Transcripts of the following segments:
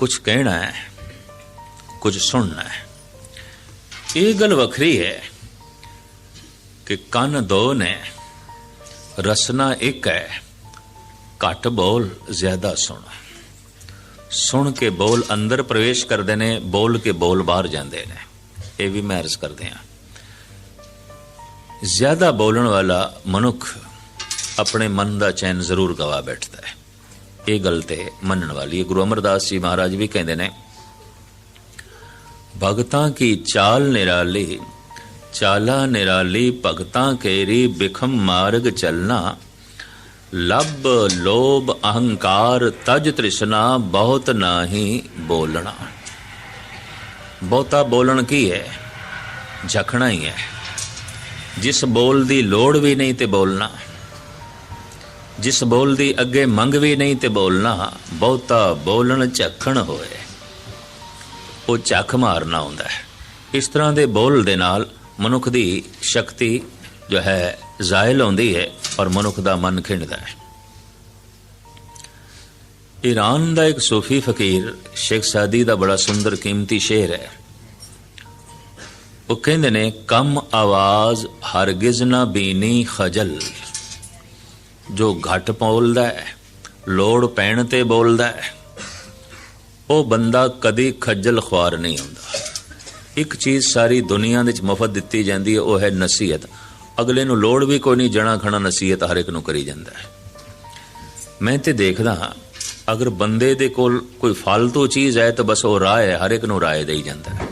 ਕੁਝ ਕਹਿਣਾ ਹੈ, ਕੁਝ ਸੁਣਨਾ ਹੈ। ਇਹ ਗੱਲ ਵੱਖਰੀ ਹੈ ਕਿ ਕੰਨ ਦੋ ਨੇ, ਰਸਨਾ ਇੱਕ ਹੈ, ਘੱਟ ਬੋਲ ਜ਼ਿਆਦਾ ਸੁਣ। ਸੁਣ ਕੇ ਬੋਲ ਅੰਦਰ ਪ੍ਰਵੇਸ਼ ਕਰਦੇ ਨੇ, ਬੋਲ ਕੇ ਬੋਲ ਬਾਹਰ ਜਾਂਦੇ ਨੇ। ਇਹ ਵੀ ਮੈਂ ਅਰਜ਼ ਕਰਦੇ ਹਾਂ। ਜ਼ਿਆਦਾ ਬੋਲਣ ਵਾਲਾ ਮਨੁੱਖ ਆਪਣੇ ਮਨ ਦਾ ਚੈਨ ਜ਼ਰੂਰ ਗਵਾ ਬੈਠਦਾ ਹੈ। ਇਹ ਗੱਲ ਤੇ ਮੰਨਣ ਵਾਲੀ ਹੈ। ਗੁਰੂ ਅਮਰਦਾਸ ਜੀ ਮਹਾਰਾਜ ਵੀ ਕਹਿੰਦੇ ਨੇ, ਭਗਤਾਂ ਕੀ ਚਾਲ ਨਿਰਾਲੀ, ਚਾਲਾ ਨਿਰਾਲੀ ਭਗਤਾਂ ਕੇਰੀ ਬਿਖਮ ਮਾਰਗ ਚਲਨਾ ਲੱਭ ਲੋਭ ਅਹੰਕਾਰ ਤਜ ਤ੍ਰਿਸ਼ਨਾ ਬਹੁਤ ਨਾਹੀ ਬੋਲਣਾ। ਬਹੁਤਾ ਬੋਲਣ ਕੀ ਹੈ? ਝਖਣਾ ਹੀ ਹੈ। ਜਿਸ ਬੋਲ ਦੀ ਲੋੜ ਵੀ ਨਹੀਂ ਤੇ ਬੋਲਣਾ। ਜਿਸ ਬੋਲ ਦੀ ਅੱਗੇ ਮੰਗ ਵੀ ਨਹੀਂ ਤੇ ਬੋਲਣਾ, ਬਹੁਤਾ ਬੋਲਣ ਝਖਣ ਹੋਏ। ਉਹ ਝੱਖ ਮਾਰਨਾ ਹੁੰਦਾ ਹੈ। ਇਸ ਤਰ੍ਹਾਂ ਦੇ ਬੋਲ ਦੇ ਨਾਲ ਮਨੁੱਖ ਦੀ ਸ਼ਕਤੀ ਜੋ ਹੈ ਜ਼ਾਇਲ ਹੁੰਦੀ ਹੈ ਔਰ ਮਨੁੱਖ ਦਾ ਮਨ ਖਿੰਡਦਾ ਹੈ। ਈਰਾਨ ਦਾ ਇੱਕ ਸੂਫੀ ਫਕੀਰ ਸ਼ੇਖ ਸਾਦੀ ਦਾ ਬੜਾ ਸੁੰਦਰ ਕੀਮਤੀ ਸ਼ੇਰ ਹੈ। ਉਹ ਕਹਿੰਦੇ ਨੇ, ਕਮ ਆਵਾਜ਼ ਹਰਗਿਜ਼ ਨਾ ਬੀਨੀ ਖਜਲ। ਜੋ ਘਟ ਬੋਲਦਾ ਹੈ, ਲੋੜ ਪੈਣ ਤੇ ਬੋਲਦਾ ਹੈ, ਉਹ ਬੰਦਾ ਕਦੀ ਖੱਜਲ ਖੁਆਰ ਨਹੀਂ ਹੁੰਦਾ ਇੱਕ ਚੀਜ਼ ਸਾਰੀ ਦੁਨੀਆ ਦੇ ਵਿੱਚ ਮੁਫਤ ਦਿੱਤੀ ਜਾਂਦੀ ਹੈ, ਉਹ ਹੈ ਨਸੀਹਤ। ਅਗਲੇ ਨੂੰ ਲੋੜ ਵੀ ਕੋਈ ਨਹੀਂ, ਜਣਾ ਖਣਾ ਨਸੀਹਤ ਹਰ ਇੱਕ ਨੂੰ ਕਰੀ ਜਾਂਦਾ ਹੈ। ਮੈਂ ਤੇ ਦੇਖਦਾ ਹਾਂ, ਅਗਰ ਬੰਦੇ ਦੇ ਕੋਲ ਕੋਈ ਫालतू ਚੀਜ਼ ਹੈ, ਤਾਂ ਬਸ ਉਹ ਰਾਹ ਹੈ, ਹਰ ਇੱਕ ਨੂੰ ਰਾਏ ਦੇਈ ਜਾਂਦਾ ਹੈ।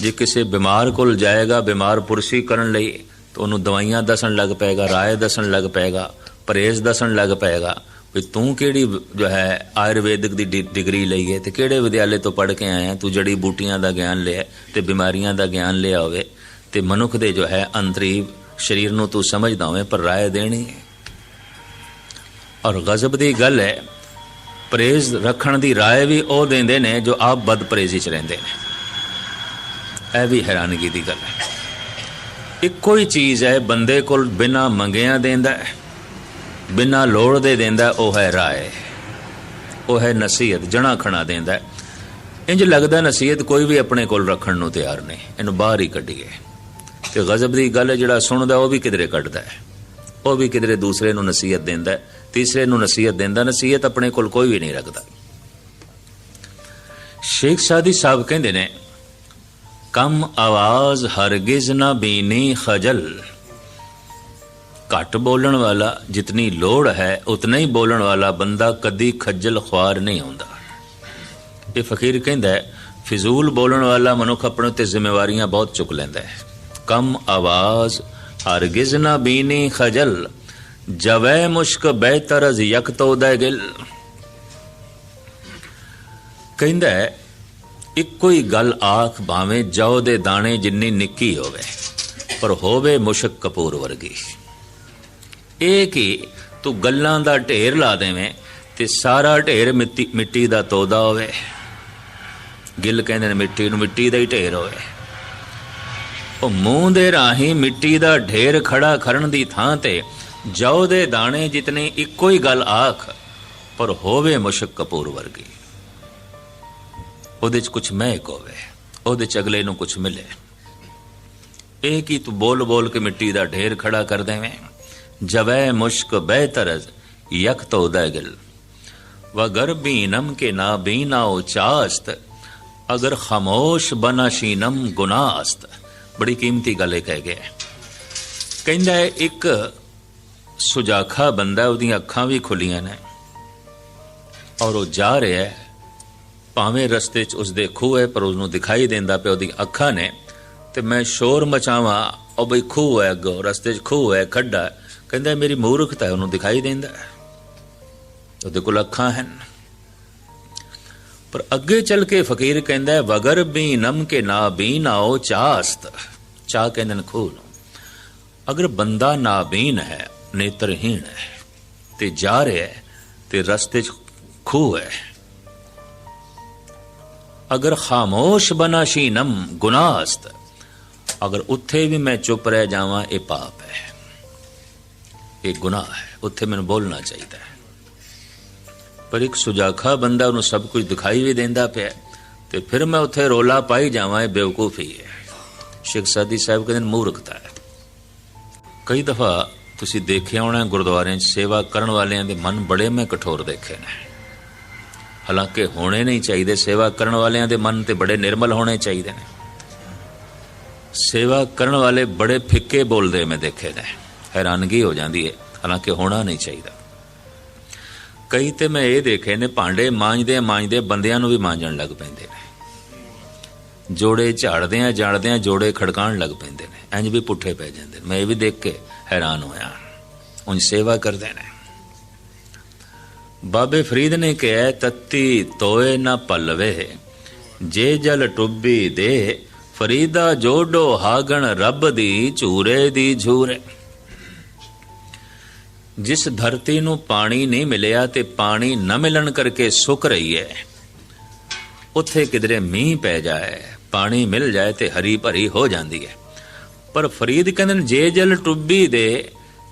ਜੇ ਕਿਸੇ ਬਿਮਾਰ ਕੋਲ ਜਾਏਗਾ, ਬਿਮਾਰ ਪੁਰਸ਼ੀ ਕਰਨ ਲਈ ਤਾਂ ਉਹਨੂੰ ਦਵਾਈਆਂ ਦੱਸਣ ਲੱਗ ਪਏਗਾ, ਰਾਏ ਦੱਸਣ ਲੱਗ ਪਏਗਾ, ਪਰਹੇਜ਼ ਦੱਸਣ ਲੱਗ ਪਏਗਾ ਵੀ ਤੂੰ ਕਿਹੜੀ ਜੋ ਹੈ ਆਯੁਰਵੈਦਿਕ ਦੀ ਡਿ- ਡਿਗਰੀ ਲਈ ਹੈ ਤੇ ਕਿਹੜੇ ਵਿਦਿਆਲੇ ਤੋਂ ਪੜ੍ਹ ਕੇ ਆਇਆ, ਤੂੰ ਜੜੀ ਬੂਟੀਆਂ ਦਾ ਗਿਆਨ ਲਿਆ ਤੇ ਬਿਮਾਰੀਆਂ ਦਾ ਗਿਆਨ ਲਿਆ ਹੋਵੇ ਤੇ ਮਨੁੱਖ ਦੇ ਜੋ ਹੈ ਅੰਤਰੀ ਸਰੀਰ ਨੂੰ ਤੂੰ ਸਮਝਦਾ ਹੋਵੇਂ, ਪਰ ਰਾਏ ਦੇਣੀ ਹੈ। ਔਰ ਗਜ਼ਬ ਦੀ ਗੱਲ ਹੈ ਪ੍ਰੇਜ਼ ਰੱਖਣ ਦੀ ਰਾਏ ਵੀ ਉਹ ਦਿੰਦੇ ਨੇ ਜੋ ਆਪ ਬਦਪਰੇਜ਼ੀ ਚ ਰਹਿੰਦੇ ਨੇ। ਇਹ ਵੀ ਹੈਰਾਨਗੀ ਦੀ ਗੱਲ ਹੈ। ਇੱਕੋ ਹੀ ਚੀਜ਼ ਹੈ, ਬੰਦੇ ਕੋਲ ਬਿਨਾ ਮੰਗਿਆਂ ਦੇਂਦਾ ਹੈ, ਬਿਨਾ ਲੋੜ ਦੇ ਦਿੰਦਾ, ਉਹ ਹੈ ਰਾਏ, ਉਹ ਹੈ ਨਸੀਹਤ, ਜਣਾ ਖਣਾ ਦਿੰਦਾ ਹੈ। ਇੰਜ ਲੱਗਦਾ ਨਸੀਹਤ ਕੋਈ ਵੀ ਆਪਣੇ ਕੋਲ ਰੱਖਣ ਨੂੰ ਤਿਆਰ ਨਹੀਂ, ਇਹਨੂੰ ਬਾਹਰ ਹੀ ਕੱਢੀਏ। ਤੇ ਗਜ਼ਬ ਦੀ ਗੱਲ ਜਿਹੜਾ ਸੁਣਦਾ, ਉਹ ਵੀ ਕਿਧਰੇ ਕੱਢਦਾ ਹੈ। ਉਹ ਵੀ ਕਿਧਰੇ ਦੂਸਰੇ ਨੂੰ ਨਸੀਹਤ ਦਿੰਦਾ ਤੀਸਰੇ ਨੂੰ ਨਸੀਹਤ ਦਿੰਦਾ, ਨਸੀਹਤ ਆਪਣੇ ਕੋਲ ਕੋਈ ਵੀ ਨਹੀਂ ਰੱਖਦਾ। ਸ਼ੇਖ ਸਾਦੀ ਸਾਹਿਬ ਕਹਿੰਦੇ ਨੇ ਕਮ ਆਵਾਜ਼ ਹਰਗਿਜ਼ ਨਾ ਬੀਨੀ ਖਜਲ। ਘੱਟ ਬੋਲਣ ਵਾਲਾ ਜਿਤਨੀ ਲੋੜ ਹੈ, ਉਤਨਾ ਹੀ ਬੋਲਣ ਵਾਲਾ ਬੰਦਾ ਕਦੀ ਖੱਜਲ ਖੁਆਰ ਨਹੀਂ ਹੁੰਦਾ ਇਹ ਫਕੀਰ ਕਹਿੰਦਾ ਹੈ, ਫਿਜ਼ੂਲ ਬੋਲਣ ਵਾਲਾ ਮਨੁੱਖ ਆਪਣੇ ਉੱਤੇ ਜ਼ਿੰਮੇਵਾਰੀਆਂ ਬਹੁਤ ਚੁੱਕ ਲੈਂਦਾ ਹੈ। ਕਮ ਆਵਾਜ਼ ਹਰਗਿਜ਼ ਨਾ ਬੀਨੀ ਖਜਲ। ਜਵੈ ਮੁਸ਼ਕ ਬਹਿਤਰਜ਼ ਯਕ ਤੋਦਾ ਗਿਲ। ਕਹਿੰਦਾ ਇੱਕੋ ਹੀ ਗੱਲ ਆਖ ਭਾਵੇਂ ਜੌ ਦੇ ਦਾਣੇ ਜਿੰਨੀ ਨਿੱਕੀ ਹੋਵੇ, ਪਰ ਹੋਵੇ ਮੁਸ਼ਕ ਕਪੂਰ ਵਰਗੀ। ਇਹ ਕਿ ਤੂੰ ਗੱਲਾਂ ਦਾ ਢੇਰ ਲਾ ਦੇਵੇਂ ਤੇ ਸਾਰਾ ਢੇਰ ਮਿੱਟੀ ਮਿੱਟੀ ਦਾ ਤੋਦਾ ਹੋਵੇ? ਗਿੱਲ ਕਹਿੰਦੇ ਨੇ ਮਿੱਟੀ ਨੂੰ ਮਿੱਟੀ ਦਾ ਹੀ ਢੇਰ ਹੋਵੇ। ਉਹ ਮੂੰਹ ਦੇ ਰਾਹੀਂ ਮਿੱਟੀ ਦਾ ਢੇਰ ਖੜਾ ਕਰਨ ਦੀ ਥਾਂ ਤੇ ਜੌ ਦੇ ਦਾਣੇ ਜਿਤਨੇ ਇੱਕੋ ਹੀ ਗੱਲ ਆਖ, ਪਰ ਹੋਵੇ ਮੁਸ਼ਕ ਕਪੂਰ ਵਰਗੀ। ਉਹਦੇ ਚ ਕੁਝ ਮਹਿਕ ਹੋਵੇ, ਉਹਦੇ ਚ ਅਗਲੇ ਨੂੰ ਕੁਝ ਮਿਲੇ। ਇਹ ਕੀ ਤੂੰ ਬੋਲ ਬੋਲ ਕੇ ਮਿੱਟੀ ਦਾ ਢੇਰ ਖੜਾ ਕਰ ਦੇਵੇਂ? ਜਵੈ ਮੁਸ਼ਕ ਬਹਿਤਰਜ਼ ਯਕ ਤੋ ਦਗਲ ਵਗਰ ਬੀਨਮ ਕੇ ਨਾ ਬੀਨਾਓ ਚਾਸਤ, ਅਗਰ ਖਾਮੋਸ਼ ਬਨਾਸ਼ੀਨਮ ਗੁਨਾਸਤ। ਬੜੀ ਕੀਮਤੀ ਗੱਲ ਇਹ ਕਹਿ ਗਿਆ। ਕਹਿੰਦਾ ਹੈ, ਇੱਕ ਸੁਜਾਖਾ ਬੰਦਾ, ਉਹਦੀਆਂ ਅੱਖਾਂ ਵੀ ਖੁੱਲੀਆਂ ਨੇ। ਔਰ ਉਹ ਜਾ ਰਿਹਾ ਹੈ ਭਾਵੇਂ ਰਸਤੇ 'ਚ ਉਸਦੇ ਖੂਹ ਹੈ, ਪਰ ਉਸਨੂੰ ਦਿਖਾਈ ਦਿੰਦਾ ਪਿਆ, ਉਹਦੀ ਅੱਖਾਂ ਨੇ। ਤੇ ਮੈਂ ਸ਼ੋਰ ਮਚਾਵਾਂ, ਉਹ ਬਈ ਖੂਹ ਹੈ ਅੱਗੋਂ, ਰਸਤੇ 'ਚ ਖੂਹ ਹੈ, ਖੱਡਾ ਕਹਿੰਦਾ, ਮੇਰੀ ਮੂਰਖਤਾ ਉਹਨੂੰ ਦਿਖਾਈ ਦਿੰਦਾ ਉਹਦੇ ਕੋਲ ਅੱਖਾਂ ਹਨ। ਪਰ ਅੱਗੇ ਚੱਲ ਕੇ ਫਕੀਰ ਕਹਿੰਦਾ ਵਗਰ ਵੀ ਨਮ ਕੇ ਨਾ ਬੀਨ ਆਓ ਚਾਸਤ। ਚਾਹ ਕਹਿੰਦੇ ਨੇ ਖੂਹ ਨੂੰ। ਅਗਰ ਬੰਦਾ ਨਾਬੀਨ ਹੈ, ਨੇਤਰਹੀਣ ਹੈ, ਤੇ ਜਾ ਰਿਹਾ ਹੈ, ਤੇ ਰਸਤੇ 'ਚ ਖੂਹ ਹੈ ਅਗਰ ਖਾਮੋਸ਼ ਬਨਾਸ਼ੀਨਮ ਗੁਨਾਸਤ, ਅਗਰ ਉੱਥੇ ਵੀ ਮੈਂ ਚੁੱਪ ਰਹਿ ਜਾਵਾਂ, ਇਹ ਪਾਪ ਹੈ। ਇਹ ਗੁਨਾਹ ਹੈ। ਉੱਥੇ ਮੈਨੂੰ ਬੋਲਣਾ ਚਾਹੀਦਾ ਹੈ। ਪਰ ਇੱਕ ਸੁਜਾਖਾ ਬੰਦਾ ਉਹਨੂੰ ਸਭ ਕੁਝ ਦਿਖਾਈ ਵੀ ਦਿੰਦਾ ਪਿਆ ਤੇ ਫਿਰ ਮੈਂ ਉੱਥੇ ਰੋਲਾ ਪਾਈ ਜਾਵਾਂ, ਇਹ ਬੇਵਕੂਫੀ ਹੈ। ਸ਼ੇਖ ਸਾਦੀ ਸਾਹਿਬ ਕਹਿੰਦੇ ਨੇ, ਮੂਰਖਤਾ ਹੈ। ਕਈ ਦਫਾ ਤੁਸੀਂ ਦੇਖਿਆ ਹੋਣਾ ਗੁਰਦੁਆਰਿਆਂ 'ਚ ਸੇਵਾ ਕਰਨ ਵਾਲਿਆਂ ਦੇ ਮਨ ਬੜੇ ਮੈਂ ਕਠੋਰ ਦੇਖੇ ਨੇ। ਹਾਲਾਂਕਿ ਹੋਣੇ ਨਹੀਂ ਚਾਹੀਦੇ, ਸੇਵਾ ਕਰਨ ਵਾਲਿਆਂ ਦੇ ਮਨ ਤੇ ਬੜੇ ਨਿਰਮਲ ਹੋਣੇ ਚਾਹੀਦੇ ਨੇ। ਸੇਵਾ ਕਰਨ ਵਾਲੇ ਬੜੇ ਫਿੱਕੇ ਬੋਲਦੇ ਮੈਂ ਦੇਖੇ ਨੇ। ਹੈਰਾਨਗੀ ਹੋ ਜਾਂਦੀ ਹੈ ਹਾਲਾਂਕਿ ਹੋਣਾ ਨਹੀਂ ਚਾਹੀਦਾ। ਕਈ ਤੇ ਮੈਂ ਇਹ ਦੇਖੇ ਨੇ, ਭਾਂਡੇ ਮਾਂਜਦੇ ਮਾਂਜਦੇ ਬੰਦਿਆਂ ਨੂੰ ਵੀ ਮਾਂਜਣ ਲੱਗ ਪੈਂਦੇ ਨੇ। ਜੋੜੇ ਝਾੜਦੇ ਆ ਜਾੜਦੇ ਆ ਜੋੜੇ ਖੜਕਾਣ ਲੱਗ ਪੈਂਦੇ ਨੇ। ਇੰਜ ਵੀ ਪੁੱਠੇ ਪੈ ਜਾਂਦੇ ਨੇ। ਮੈਂ ਇਹ ਵੀ ਦੇਖ ਕੇ ਹੈਰਾਨ ਹੋਇਆ। ਉਂਝ ਸੇਵਾ ਕਰਦੇ ਨੇ। ਬਾਬੇ ਫਰੀਦ ਨੇ ਕਿਹਾ, ਤੱਤੀ ਤੋਏ ਨਾ ਪਲਵੇ ਜੇ ਜਲ ਟੁੱਬੀ ਦੇ, ਫਰੀਦਾ ਜੋਡੋ ਹਾਗਣ ਰੱਬ ਦੀ, ਝੂਰੇ ਦੀ ਝੂਰੇ। ਜਿਸ ਧਰਤੀ ਨੂੰ ਪਾਣੀ ਨਹੀਂ ਮਿਲਿਆ ਤੇ ਪਾਣੀ ਨਾ ਮਿਲਣ ਕਰਕੇ ਸੁੱਕ ਰਹੀ ਹੈ, ਉੱਥੇ ਕਿਧਰੇ ਮੀਂਹ ਪੈ ਜਾਏ, ਪਾਣੀ ਮਿਲ ਜਾਏ ਤੇ ਹਰੀ ਭਰੀ ਹੋ ਜਾਂਦੀ ਹੈ। ਪਰ ਫਰੀਦ ਕਹਿੰਦੇ ਨੇ, ਜੇ ਜਲ ਟੁੱਬੀ ਦੇ,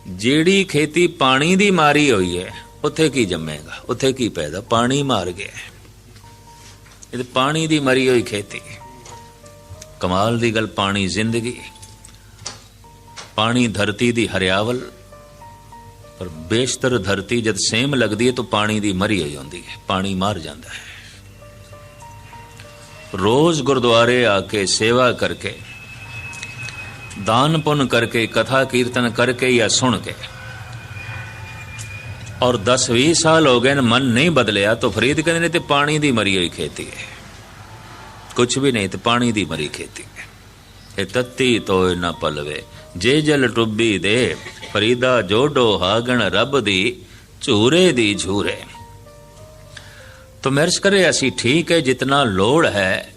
ਜਿਹੜੀ ਖੇਤੀ ਪਾਣੀ ਦੀ ਮਾਰੀ ਹੋਈ ਹੈ ਉੱਥੇ ਕੀ ਜੰਮੇਗਾ? ਉੱਥੇ ਕੀ ਪੈਦਾ? ਪਾਣੀ ਮਾਰ ਗਿਆ। ਇਹ ਪਾਣੀ ਦੀ ਮਰੀ ਹੋਈ ਖੇਤੀ। ਕਮਾਲ ਦੀ ਗੱਲ, ਪਾਣੀ ਜ਼ਿੰਦਗੀ। ਪਾਣੀ ਧਰਤੀ ਦੀ ਹਰਿਆਵਲ। ਪਰ ਬੇਸ਼ਤਰ ਧਰਤੀ ਜਦ ਸੇਮ ਲੱਗਦੀ ਹੈ ਤਾਂ ਪਾਣੀ ਦੀ ਮਰੀ ਹੋਈ ਹੁੰਦੀ ਹੈ। ਪਾਣੀ ਮਾਰ ਜਾਂਦਾ ਹੈ। ਰੋਜ਼ ਗੁਰਦੁਆਰੇ ਆ ਕੇ ਸੇਵਾ ਕਰਕੇ, ਦਾਨ ਪੁੰਨ ਕਰਕੇ, ਕਥਾ ਕੀਰਤਨ ਕਰਕੇ ਜਾਂ ਸੁਣ ਕੇ ਔਰ 10-20 ਸਾਲ ਹੋ ਗਏ ਨੇ, ਮਨ ਨਹੀਂ ਬਦਲਿਆ, ਤਾਂ ਫਰੀਦ ਕਹਿੰਦੇ ਨੇ ਤੇ ਪਾਣੀ ਦੀ ਮਰੀ ਹੋਈ ਖੇਤੀ ਹੈ। ਕੁਝ ਵੀ ਨਹੀਂ, ਤੇ ਪਾਣੀ ਦੀ ਮਰੀ ਖੇਤੀ ਹੈ। ਇਹ ਤੱਤੀ ਤੋਏ ਨਾ ਪਲਵੇ, ਜੇ ਜਲ ਟੁੱਬੀ ਦੇ, ਫਰੀਦਾ ਜੋ ਡੋ ਹਾਗਣ ਰੱਬ ਦੀ, ਝੂਰੇ ਦੀ ਝੂਰੇ। ਤੋ ਮਰਜ਼ ਕਰੇ, ਅਸੀਂ ਠੀਕ ਹੈ ਜਿੰਨਾ ਲੋੜ ਹੈ,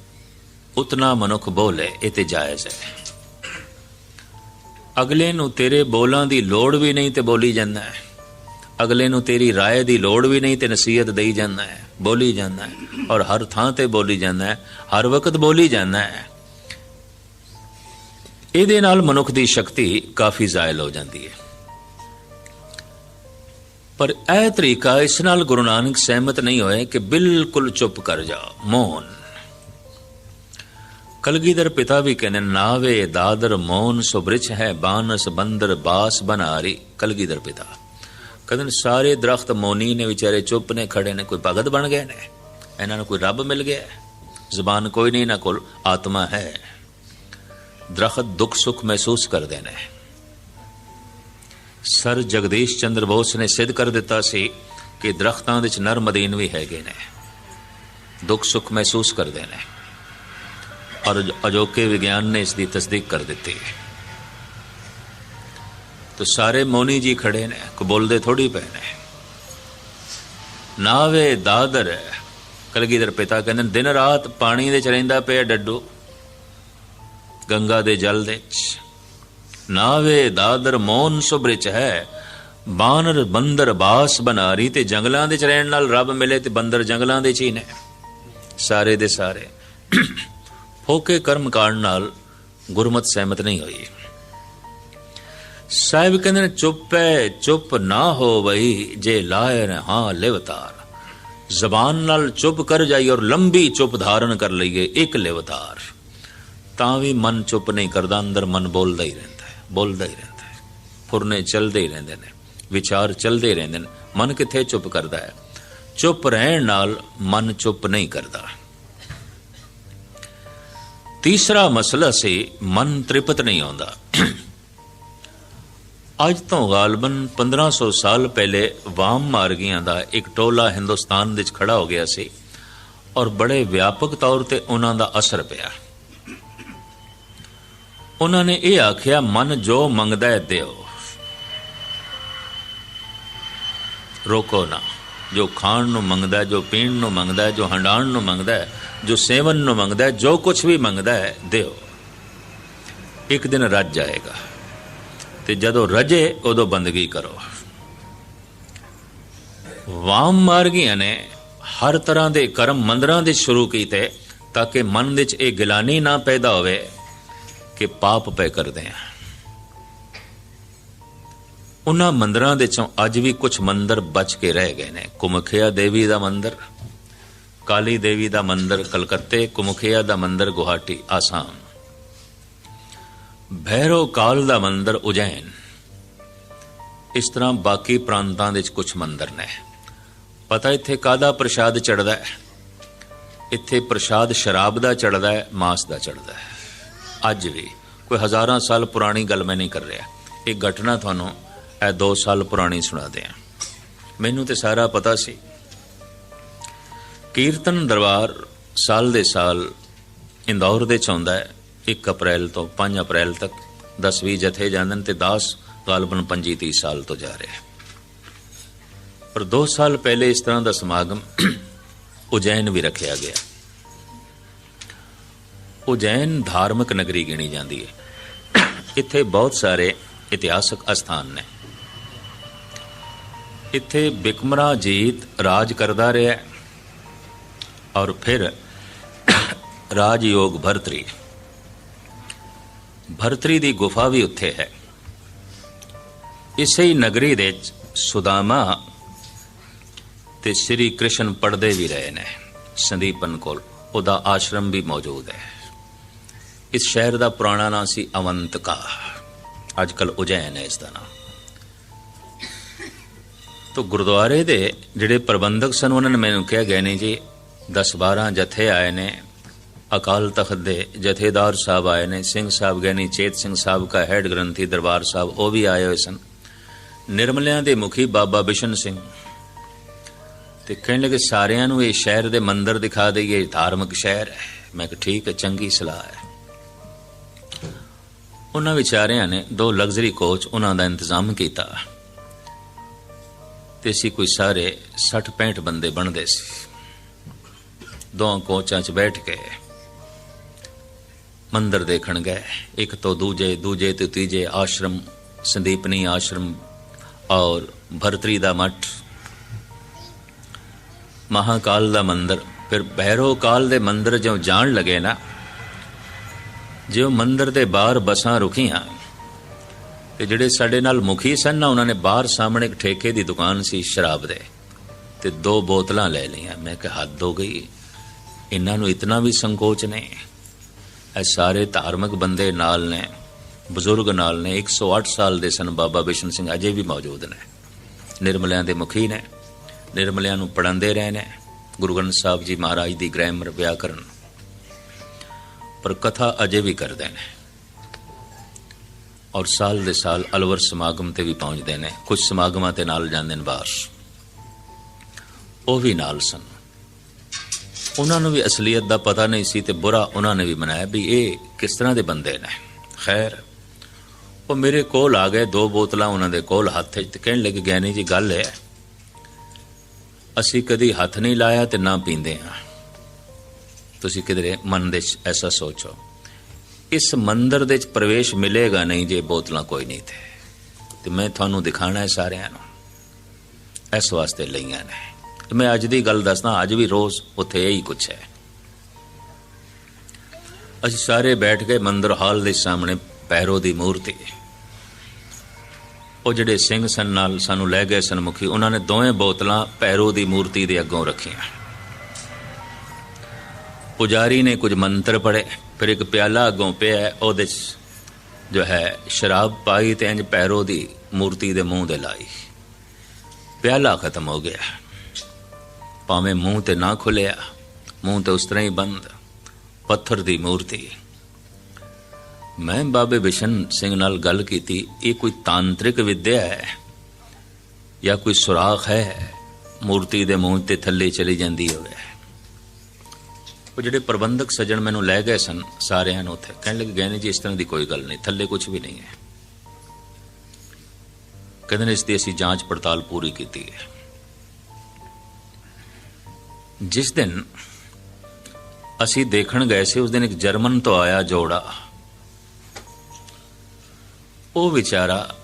ਉਤਨਾ ਮਨੁੱਖ ਬੋਲੇ, ਇਹ ਤੇ ਜਾਇਜ਼ ਹੈ। ਅਗਲੇ ਨੂੰ ਤੇਰੇ ਬੋਲਾਂ ਦੀ ਲੋੜ ਵੀ ਨਹੀਂ, ਤੇ ਬੋਲੀ ਜਾਂਦਾ ਹੈ। ਅਗਲੇ ਨੂੰ ਤੇਰੀ رائے ਦੀ ਲੋੜ ਵੀ ਨਹੀਂ ਤੇ ਨਸੀਹਤ ਦੇਈ ਜਾਂਦਾ ਹੈ ਬੋਲੀ ਜਾਂਦਾ ਹੈ ਔਰ ਹਰ ਥਾਂ ਤੇ ਬੋਲੀ ਜਾਂਦਾ ਹੈ ਹਰ ਵਕਤ ਬੋਲੀ ਜਾਂਦਾ ਹੈ ਇਹਦੇ ਨਾਲ ਮਨੁੱਖ ਦੀ ਸ਼ਕਤੀ ਕਾਫੀ ਜ਼ਾਇਲ ਹੋ ਜਾਂਦੀ ਹੈ ਪਰ ਇਹ ਤਰੀਕਾ ਇਸ ਨਾਲ ਗੁਰੂ ਨਾਨਕ ਸਹਿਮਤ ਨਹੀਂ ਹੋਏ ਕਿ ਬਿਲਕੁਲ ਚੁੱਪ ਕਰ ਜਾ ਮੌਨ ਕਲਗੀਧਰ ਪਿਤਾ ਵੀ ਕਹਿੰਦੇ ਨਾਵੇ ਦਾਦਰ ਮੌਨ ਸੁਬ੍ਰਿਛ ਹੈ ਬਾਨਸ ਬੰਦਰ ਬਾਸ ਬਨਾਰੀ ਕਲਗੀਧਰ ਪਿਤਾ ਕਹਿੰਦੇ ਨੇ ਸਾਰੇ ਦਰਖਤ ਮੌਨੀ ਨੇ ਵਿਚਾਰੇ ਚੁੱਪ ਨੇ, ਖੜੇ ਨੇ, ਕੋਈ ਭਗਤ ਬਣ ਗਏ ਨੇ? ਇਹਨਾਂ ਨੂੰ ਕੋਈ ਰੱਬ ਮਿਲ ਗਿਆ? ਜ਼ਬਾਨ ਕੋਈ ਨਹੀਂ ਨਾ ਕੋਲ, ਆਤਮਾ ਹੈ। ਦਰਖਤ ਦੁੱਖ ਸੁੱਖ ਮਹਿਸੂਸ ਕਰਦੇ ਨੇ। ਸਰ ਜਗਦੀਸ਼ ਚੰਦਰ ਬੋਸ ਨੇ ਸਿੱਧ ਕਰ ਦਿੱਤਾ ਸੀ ਕਿ ਦਰਖਤਾਂ ਵਿੱਚ ਨਰ ਮਦੀਨ ਵੀ ਹੈਗੇ ਨੇ। ਦੁੱਖ ਸੁੱਖ ਮਹਿਸੂਸ ਕਰਦੇ ਨੇ। ਔਰ ਅਜੋਕੇ ਵਿਗਿਆਨ ਨੇ ਇਸ ਦੀ ਤਸਦੀਕ ਕਰ ਦਿੱਤੀ। ਤੋ ਸਾਰੇ ਮੋਨੀ ਜੀ ਖੜੇ ਨੇ ਕੋ ਬੋਲਦੇ ਥੋੜੀ ਪਏ ਨੇ। ਨਾਵੇ ਦਾਦਰ ਕਲਗੀਧਰ ਪਿਤਾ ਕਹਿੰਦੇ ਦਿਨ ਰਾਤ ਪਾਣੀ ਦੇ ਚ ਰਹਿੰਦਾ ਪਿਆ ਡੱਡੂ, ਗੰਗਾ ਦੇ ਜਲ ਦੇ ਚ। ਨਾਵੇ ਦਾਦਰ ਮੌਨ ਸੁਬ੍ਰਿਚ ਹੈ, ਬਾਨਰ ਬੰਦਰ ਬਾਸ ਬਨਾਰੀ, ਤੇ ਜੰਗਲਾਂ ਦੇ ਚ ਰਹਿਣ ਨਾਲ ਰੱਬ ਮਿਲੇ ਤੇ ਬੰਦਰ ਜੰਗਲਾਂ ਦੇ ਚ ਹੀ ਨੇ। ਸਾਰੇ ਦੇ ਸਾਰੇ ਫੋਕੇ ਕਰਮ ਕਾਂਡ ਨਾਲ ਗੁਰਮਤ ਸਹਿਮਤ ਨਹੀਂ ਹੋਈ। ਸਾਹਿਬ ਕਹਿੰਦੇ ਨੇ, ਚੁੱਪ ਹੈ ਚੁੱਪ ਨਾ ਹੋ ਬਈ ਜੇ ਲਾਇ ਹਾਂ ਲਿਵਤਾਰ। ਜ਼ਬਾਨ ਨਾਲ ਚੁੱਪ ਕਰ ਜਾਈ ਔਰ ਲੰਬੀ ਚੁੱਪ ਧਾਰਨ ਕਰ ਲਈਏ ਇੱਕ ਲਿਵਤਾਰ। ਤਾਂ ਵੀ ਮਨ ਚੁੱਪ ਨਹੀਂ ਕਰਦਾ, ਅੰਦਰ ਮਨ ਬੋਲਦਾ ਹੀ ਰਹਿੰਦਾ ਹੈ, ਬੋਲਦਾ ਹੀ ਰਹਿੰਦਾ ਹੈ। ਫੁਰਨੇ ਚੱਲਦੇ ਹੀ ਰਹਿੰਦੇ ਨੇ, ਵਿਚਾਰ ਚੱਲਦੇ ਰਹਿੰਦੇ ਨੇ, ਮਨ ਕਿੱਥੇ ਚੁੱਪ ਕਰਦਾ ਹੈ? ਚੁੱਪ ਰਹਿਣ ਨਾਲ ਮਨ ਚੁੱਪ ਨਹੀਂ ਕਰਦਾ। ਤੀਸਰਾ ਮਸਲਾ ਸੀ, ਮਨ ਤ੍ਰਿਪਤ ਨਹੀਂ ਆਉਂਦਾ। ਅੱਜ ਤੋਂ ਗਾਲਬਨ 1500 ਸਾਲ ਪਹਿਲੇ ਵਾਮ ਮਾਰਗੀਆਂ ਦਾ ਇੱਕ ਟੋਲਾ ਹਿੰਦੁਸਤਾਨ ਵਿੱਚ ਖੜਾ ਹੋ ਗਿਆ ਸੀ ਔਰ ਬੜੇ ਵਿਆਪਕ ਤੌਰ ਤੇ ਉਹਨਾਂ ਦਾ ਅਸਰ ਪਿਆ। ਉਹਨਾਂ ਨੇ ਇਹ ਆਖਿਆ, ਮਨ ਜੋ ਮੰਗਦਾ ਹੈ ਦਿਓ। ਰੋਕੋ ਨਾ। ਜੋ ਖਾਣ ਨੂੰ ਮੰਗਦਾ ਜੋ ਪੀਣ ਨੂੰ ਮੰਗਦਾ ਜੋ ਹੰਡਾਣ ਨੂੰ ਮੰਗਦਾ ਜੋ ਸੇਵਨ ਨੂੰ ਮੰਗਦਾ ਜੋ ਕੁਝ ਵੀ ਮੰਗਦਾ ਹੈ, ਦਿਓ। ਇੱਕ ਦਿਨ ਰੱਜ ਜਾਏਗਾ। ਤੇ ਜਦੋਂ ਰਜੇ, ਉਦੋਂ ਬੰਦਗੀ ਕਰੋ। ਵਾਮ ਮਾਰਗੀਆਂ ਨੇ ਹਰ ਤਰ੍ਹਾਂ ਦੇ ਕਰਮ ਮੰਦਰਾਂ ਦੇ ਸ਼ੁਰੂ ਕੀਤੇ ਤਾਂ ਕਿ ਮਨ ਵਿੱਚ ਇਹ ਗਿਲਾਨੀ ਨਾ ਪੈਦਾ ਹੋਵੇ ਕਿ ਪਾਪ ਪੈ ਕਰਦੇ ਆ। ਉਹਨਾਂ ਮੰਦਰਾਂ ਦੇ ਚੋਂ ਅੱਜ ਵੀ ਕੁਝ ਮੰਦਰ ਬਚ ਕੇ ਰਹਿ ਗਏ ਨੇ। ਕੁਮਖਿਆ ਦੇਵੀ ਦਾ ਮੰਦਰ, ਕਾਲੀ ਦੇਵੀ ਦਾ ਮੰਦਰ ਕਲਕੱਤੇ, ਕੁਮਖਿਆ ਦਾ ਮੰਦਰ ਗੁਹਾਟੀ, ਆਸਾਮ। ਭੈਰੋ ਕਾਲ ਦਾ ਮੰਦਰ ਉਜੈਨ। ਇਸ ਤਰ੍ਹਾਂ ਬਾਕੀ ਪ੍ਰਾਂਤਾਂ ਦੇ ਵਿੱਚ ਕੁਝ ਮੰਦਰ ਨੇ। ਪਤਾ ਇੱਥੇ ਕਾਦਾ ਪ੍ਰਸ਼ਾਦ ਚੜਦਾ ਹੈ? ਇੱਥੇ ਪ੍ਰਸ਼ਾਦ ਸ਼ਰਾਬ ਦਾ ਚੜਦਾ ਹੈ, ਮਾਸ ਦਾ ਚੜਦਾ ਹੈ। ਅੱਜ ਵੀ ਕੋਈ ਹਜ਼ਾਰਾਂ ਸਾਲ ਪੁਰਾਣੀ ਗੱਲ ਮੈਂ ਨਹੀਂ ਕਰ ਰਿਹਾ। ਇਹ ਘਟਨਾ ਤੁਹਾਨੂੰ ਇਹ 2 ਸਾਲ ਪੁਰਾਣੀ ਸੁਣਾਦੇ ਆ ਮੈਨੂੰ ਤੇ ਸਾਰਾ ਪਤਾ ਸੀ। ਕੀਰਤਨ ਦਰਬਾਰ ਸਾਲ ਦੇ ਸਾਲ ਇੰਦੌਰ ਦੇ ਚ ਆਉਂਦਾ ਹੈ। 1 ਅਪ੍ਰੈਲ ਤੋਂ 5 ਅਪ੍ਰੈਲ ਤੱਕ 10 ਜਥੇ ਜਾਂਦੇ ਨੇ ਤੇ 10 ਗਾਲਬਨ 25 30 ਸਾਲ ਤੋਂ ਜਾ ਰਿਹਾ ਪਰ 2 ਸਾਲ ਪਹਿਲੇ ਇਸ ਤਰ੍ਹਾਂ ਦਾ ਸਮਾਗਮ ਉਜੈਨ ਵੀ ਰੱਖਿਆ ਗਿਆ। ਉਜੈਨ ਧਾਰਮਿਕ ਨਗਰੀ ਗਿਣੀ ਜਾਂਦੀ ਹੈ। ਇੱਥੇ ਬਹੁਤ ਸਾਰੇ ਇਤਿਹਾਸਕ ਅਸਥਾਨ ਨੇ। ਇੱਥੇ ਬਿਕਮਰਾ ਜੀਤ ਰਾਜ ਕਰਦਾ ਰਿਹਾ ਔਰ ਫਿਰ ਰਾਜਯੋਗ ਭਰਤਰੀ ਭਰਤਰੀ ਦੀ ਗੁਫਾ ਵੀ ਉੱਥੇ ਹੈ। ਇਸੇ ਹੀ ਨਗਰੀ ਦੇ ਸੁਦਾਮਾ ਤੇ ਸ੍ਰੀ ਕ੍ਰਿਸ਼ਨ ਪੜਦੇ ਵੀ ਰਹੇ ਨੇ। ਸੰਦੀਪਨ ਕੋਲ ਉਹਦਾ ਆਸ਼ਰਮ ਵੀ ਮੌਜੂਦ ਹੈ। ਇਸ ਸ਼ਹਿਰ ਦਾ ਪੁਰਾਣਾ ਨਾਂ ਸੀ ਅਵੰਤਕਾ। ਅੱਜ ਕੱਲ ਉਜੈਨ ਹੈ ਇਸ ਦਾ ਨਾਮ ਤੋ ਗੁਰਦੁਆਰੇ ਦੇ ਜਿਹੜੇ ਪ੍ਰਬੰਧਕ ਸਨ, ਉਹਨਾਂ ਨੇ ਮੈਨੂੰ ਕਿਹਾ ਗਏ ਨੇ ਜੀ 10 12 ਜਥੇ ਆਏ ਨੇ। ਅਕਾਲ ਤਖਤ ਦੇ ਜਥੇਦਾਰ ਸਾਹਿਬ ਆਏ ਨੇ। ਸਿੰਘ ਸਾਹਿਬ ਗਏ ਚੇਤ ਸਿੰਘ ਸਾਹਿਬ ਦਾ ਹੈਡ ਗ੍ਰੰਥੀ ਦਰਬਾਰ ਸਾਹਿਬ, ਉਹ ਵੀ ਆਏ ਹੋਏ ਸਨ। ਨਿਰਮਲਿਆਂ ਦੇ ਮੁਖੀ ਬਾਬਾ ਬਿਸ਼ਨ ਸਿੰਘ। ਤੇ ਕਹਿਣ ਲੱਗੇ, ਸਾਰਿਆਂ ਨੂੰ ਇਹ ਸ਼ਹਿਰ ਦੇ ਮੰਦਿਰ ਦਿਖਾ ਦਈਏ ਧਾਰਮਿਕ ਸ਼ਹਿਰ ਹੈ। ਮੈਂ ਕਿਹਾ, ਠੀਕ ਹੈ, ਚੰਗੀ ਸਲਾਹ ਹੈ। ਉਹਨਾਂ ਵਿਚਾਰਿਆਂ ਨੇ ਦੋ ਲਗਜ਼ਰੀ ਕੋਚ ਉਹਨਾਂ ਦਾ ਇੰਤਜ਼ਾਮ ਕੀਤਾ। ਤੇ ਸੀ ਕੋਈ ਸਾਰੇ 60 65 ਬੰਦੇ ਬਣਦੇ ਸੀ। ਦੋ ਕੋਚਾਂ 'ਚ ਬੈਠ ਕੇ ਮੰਦਰ ਦੇਖਣ ਗਏ। ਇੱਕ ਤੋਂ ਦੂਜੇ ਦੂਜੇ ਤੇ ਤੀਜੇ ਆਸ਼ਰਮ, ਸੰਦੀਪਨੀ ਆਸ਼ਰਮ ਔਰ ਭਰਤਰੀ ਦਾ ਮੱਠ। ਮਹਾਕਾਲ ਦਾ ਮੰਦਰ। ਫਿਰ ਭੈਰੋ ਕਾਲ ਦੇ ਮੰਦਰ ਜਿਉਂ ਜਾਣ ਲਗੇ ਨਾ, ਜਿਉਂ ਮੰਦਰ ਦੇ ਬਾਹਰ ਬਸਾਂ ਰੁਕੀਆਂ, ਤੇ ਜਿਹੜੇ ਸਾਡੇ ਨਾਲ ਮੁਖੀ ਸਨ ਨਾ, ਉਹਨਾਂ ਨੇ ਬਾਹਰ ਸਾਹਮਣੇ ਇੱਕ ਠੇਕੇ ਦੀ ਦੁਕਾਨ ਸੀ ਸ਼ਰਾਬ ਦੇ, ਤੇ ਦੋ ਬੋਤਲਾਂ ਲੈ ਲਈਆਂ। ਮੈਂ ਕਿਹਾ, ਹੱਦ ਹੋ ਗਈ। ਇਹਨਾਂ ਨੂੰ ਇਤਨਾ ਵੀ ਸੰਕੋਚ ਨਹੀਂ ਇਹ ਸਾਰੇ ਧਾਰਮਿਕ ਬੰਦੇ ਨਾਲ ਨੇ, ਬਜ਼ੁਰਗ ਨਾਲ ਨੇ 108 ਸਾਲ ਦੇ ਸਨ ਬਾਬਾ ਬਿਸ਼ਨ ਸਿੰਘ, ਅਜੇ ਵੀ ਮੌਜੂਦ ਨੇ। ਨਿਰਮਲਿਆਂ ਦੇ ਮੁਖੀ ਨੇ, ਨਿਰਮਲਿਆਂ ਨੂੰ ਪੜਾਉਂਦੇ ਰਹੇ ਨੇ, ਗੁਰੂ ਗ੍ਰੰਥ ਸਾਹਿਬ ਜੀ ਮਹਾਰਾਜ ਦੀ ਗ੍ਰਾਮਰ ਵਿਆਕਰਨ। ਪਰ ਕਥਾ ਅਜੇ ਵੀ ਕਰਦੇ ਨੇ ਔਰ ਸਾਲ ਦੇ ਸਾਲ ਅਲਵਰ ਸਮਾਗਮ ਤੇ ਵੀ ਪਹੁੰਚਦੇ ਨੇ, ਕੁਝ ਸਮਾਗਮਾਂ ਤੇ ਨਾਲ ਜਾਂਦੇ ਨੇ ਬਾਹਰ। ਉਹ ਵੀ ਨਾਲ ਸਨ। ਉਹਨਾਂ ਨੂੰ ਵੀ ਅਸਲੀਅਤ ਦਾ ਪਤਾ ਨਹੀਂ ਸੀ ਤੇ ਬੁਰਾ ਉਹਨਾਂ ਨੇ ਵੀ ਮਨਾਇਆ ਵੀ ਇਹ ਕਿਸ ਤਰ੍ਹਾਂ ਦੇ ਬੰਦੇ ਨੇ। ਖੈਰ, ਉਹ ਮੇਰੇ ਕੋਲ ਆ ਗਏ, ਦੋ ਬੋਤਲਾਂ ਉਹਨਾਂ ਦੇ ਕੋਲ ਹੱਥ 'ਚ ਤੇ ਕਹਿਣ ਲੱਗੇ ਗਿਆਨੀ ਜੀ, ਗੱਲ ਹੈ। ਅਸੀਂ ਕਦੀ ਹੱਥ ਨਹੀਂ ਲਾਇਆ ਤੇ ਨਾ ਪੀਂਦੇ ਹਾਂ। ਤੁਸੀਂ ਕਿਧਰੇ ਮਨ ਦੇ ਐਸਾ ਸੋਚੋ। ਇਸ ਮੰਦਰ ਦੇ ਵਿੱਚ ਪ੍ਰਵੇਸ਼ ਮਿਲੇਗਾ ਨਹੀਂ ਜੇ ਬੋਤਲਾਂ ਕੋਈ ਨਹੀਂ ਤੇ ਤੇ ਮੈਂ ਤੁਹਾਨੂੰ ਦਿਖਾਣਾ ਹੈ ਸਾਰਿਆਂ ਨੂੰ। ਇਸ ਵਾਸਤੇ ਲਈਆਂ ਨੇ। ਤੇ ਮੈਂ ਅੱਜ ਦੀ ਗੱਲ ਦੱਸਦਾ, ਅੱਜ ਵੀ ਰੋਜ਼ ਉੱਥੇ ਇਹੀ ਕੁਛ ਹੈ। ਅਸੀਂ ਸਾਰੇ ਬੈਠ ਕੇ ਮੰਦਰ ਹਾਲ ਦੇ ਸਾਹਮਣੇ ਪੈਰੋ ਦੀ ਮੂਰਤੀ। ਉਹ ਜਿਹੜੇ ਸਿੰਘ ਸਨ ਨਾਲ ਸਾਨੂੰ ਲੈ ਗਏ ਸਨ ਮੁਖੀ ਉਹਨਾਂ ਨੇ ਦੋਵੇਂ ਬੋਤਲਾਂ ਪੈਰੋ ਦੀ ਮੂਰਤੀ ਦੇ ਅੱਗੋਂ ਰੱਖੀਆਂ। ਪੁਜਾਰੀ ਨੇ ਕੁਝ ਮੰਤਰ ਪੜ੍ਹੇ, ਫਿਰ ਇੱਕ ਪਿਆਲਾ ਅੱਗੋਂ ਪਿਆ, ਉਹਦੇ 'ਚ ਜੋ ਹੈ, ਸ਼ਰਾਬ ਪਾਈ ਤੇ ਇੰਜ ਪੈਰੋ ਦੀ ਮੂਰਤੀ ਦੇ ਮੂੰਹ ਦੇ ਲਾਈ। ਪਿਆਲਾ ਖਤਮ ਹੋ ਗਿਆ। ਭਾਵੇਂ ਮੂੰਹ ਤੇ ਨਾ ਖੁੱਲਿਆ, ਮੂੰਹ ਤੇ ਉਸ ਤਰ੍ਹਾਂ ਹੀ ਬੰਦ, ਪੱਥਰ ਦੀ ਮੂਰਤੀ। ਮੈਂ ਬਾਬੇ ਬਿਸ਼ਨ ਸਿੰਘ ਨਾਲ ਗੱਲ ਕੀਤੀ, ਇਹ ਕੋਈ ਤਾਂਤਰਿਕ ਵਿਦਿਆ ਹੈ ਜਾਂ ਕੋਈ ਸੁਰਾਖ ਹੈ, ਮੂਰਤੀ ਦੇ ਮੂੰਹ ਤੇ ਥੱਲੇ ਚਲੀ ਜਾਂਦੀ ਹੋਵੇ? ਉਹ ਜਿਹੜੇ ਪ੍ਰਬੰਧਕ ਸੱਜਣ ਮੈਨੂੰ ਲੈ ਗਏ ਸਨ, ਸਾਰਿਆਂ ਨੂੰ ਉੱਥੇ ਕਹਿਣ ਲੱਗੇ ਗਏ ਨੇ ਜੀ, ਇਸ ਤਰ੍ਹਾਂ ਦੀ ਕੋਈ ਗੱਲ ਨਹੀਂ, ਥੱਲੇ ਕੁਝ ਵੀ ਨਹੀਂ ਹੈ। ਕਹਿੰਦੇ ਨੇ, ਇਸ ਦੀ ਅਸੀਂ ਜਾਂਚ ਪੜਤਾਲ ਪੂਰੀ ਕੀਤੀ ਹੈ। ਜਿਸ ਦਿਨ ਅਸੀਂ ਦੇਖਣ ਗਏ ਸੀ, ਉਸ ਦਿਨ ਇੱਕ ਜਰਮਨ ਤੋਂ ਆਇਆ ਜੋੜਾ। ਉਹ ਵਿਚਾਰਾ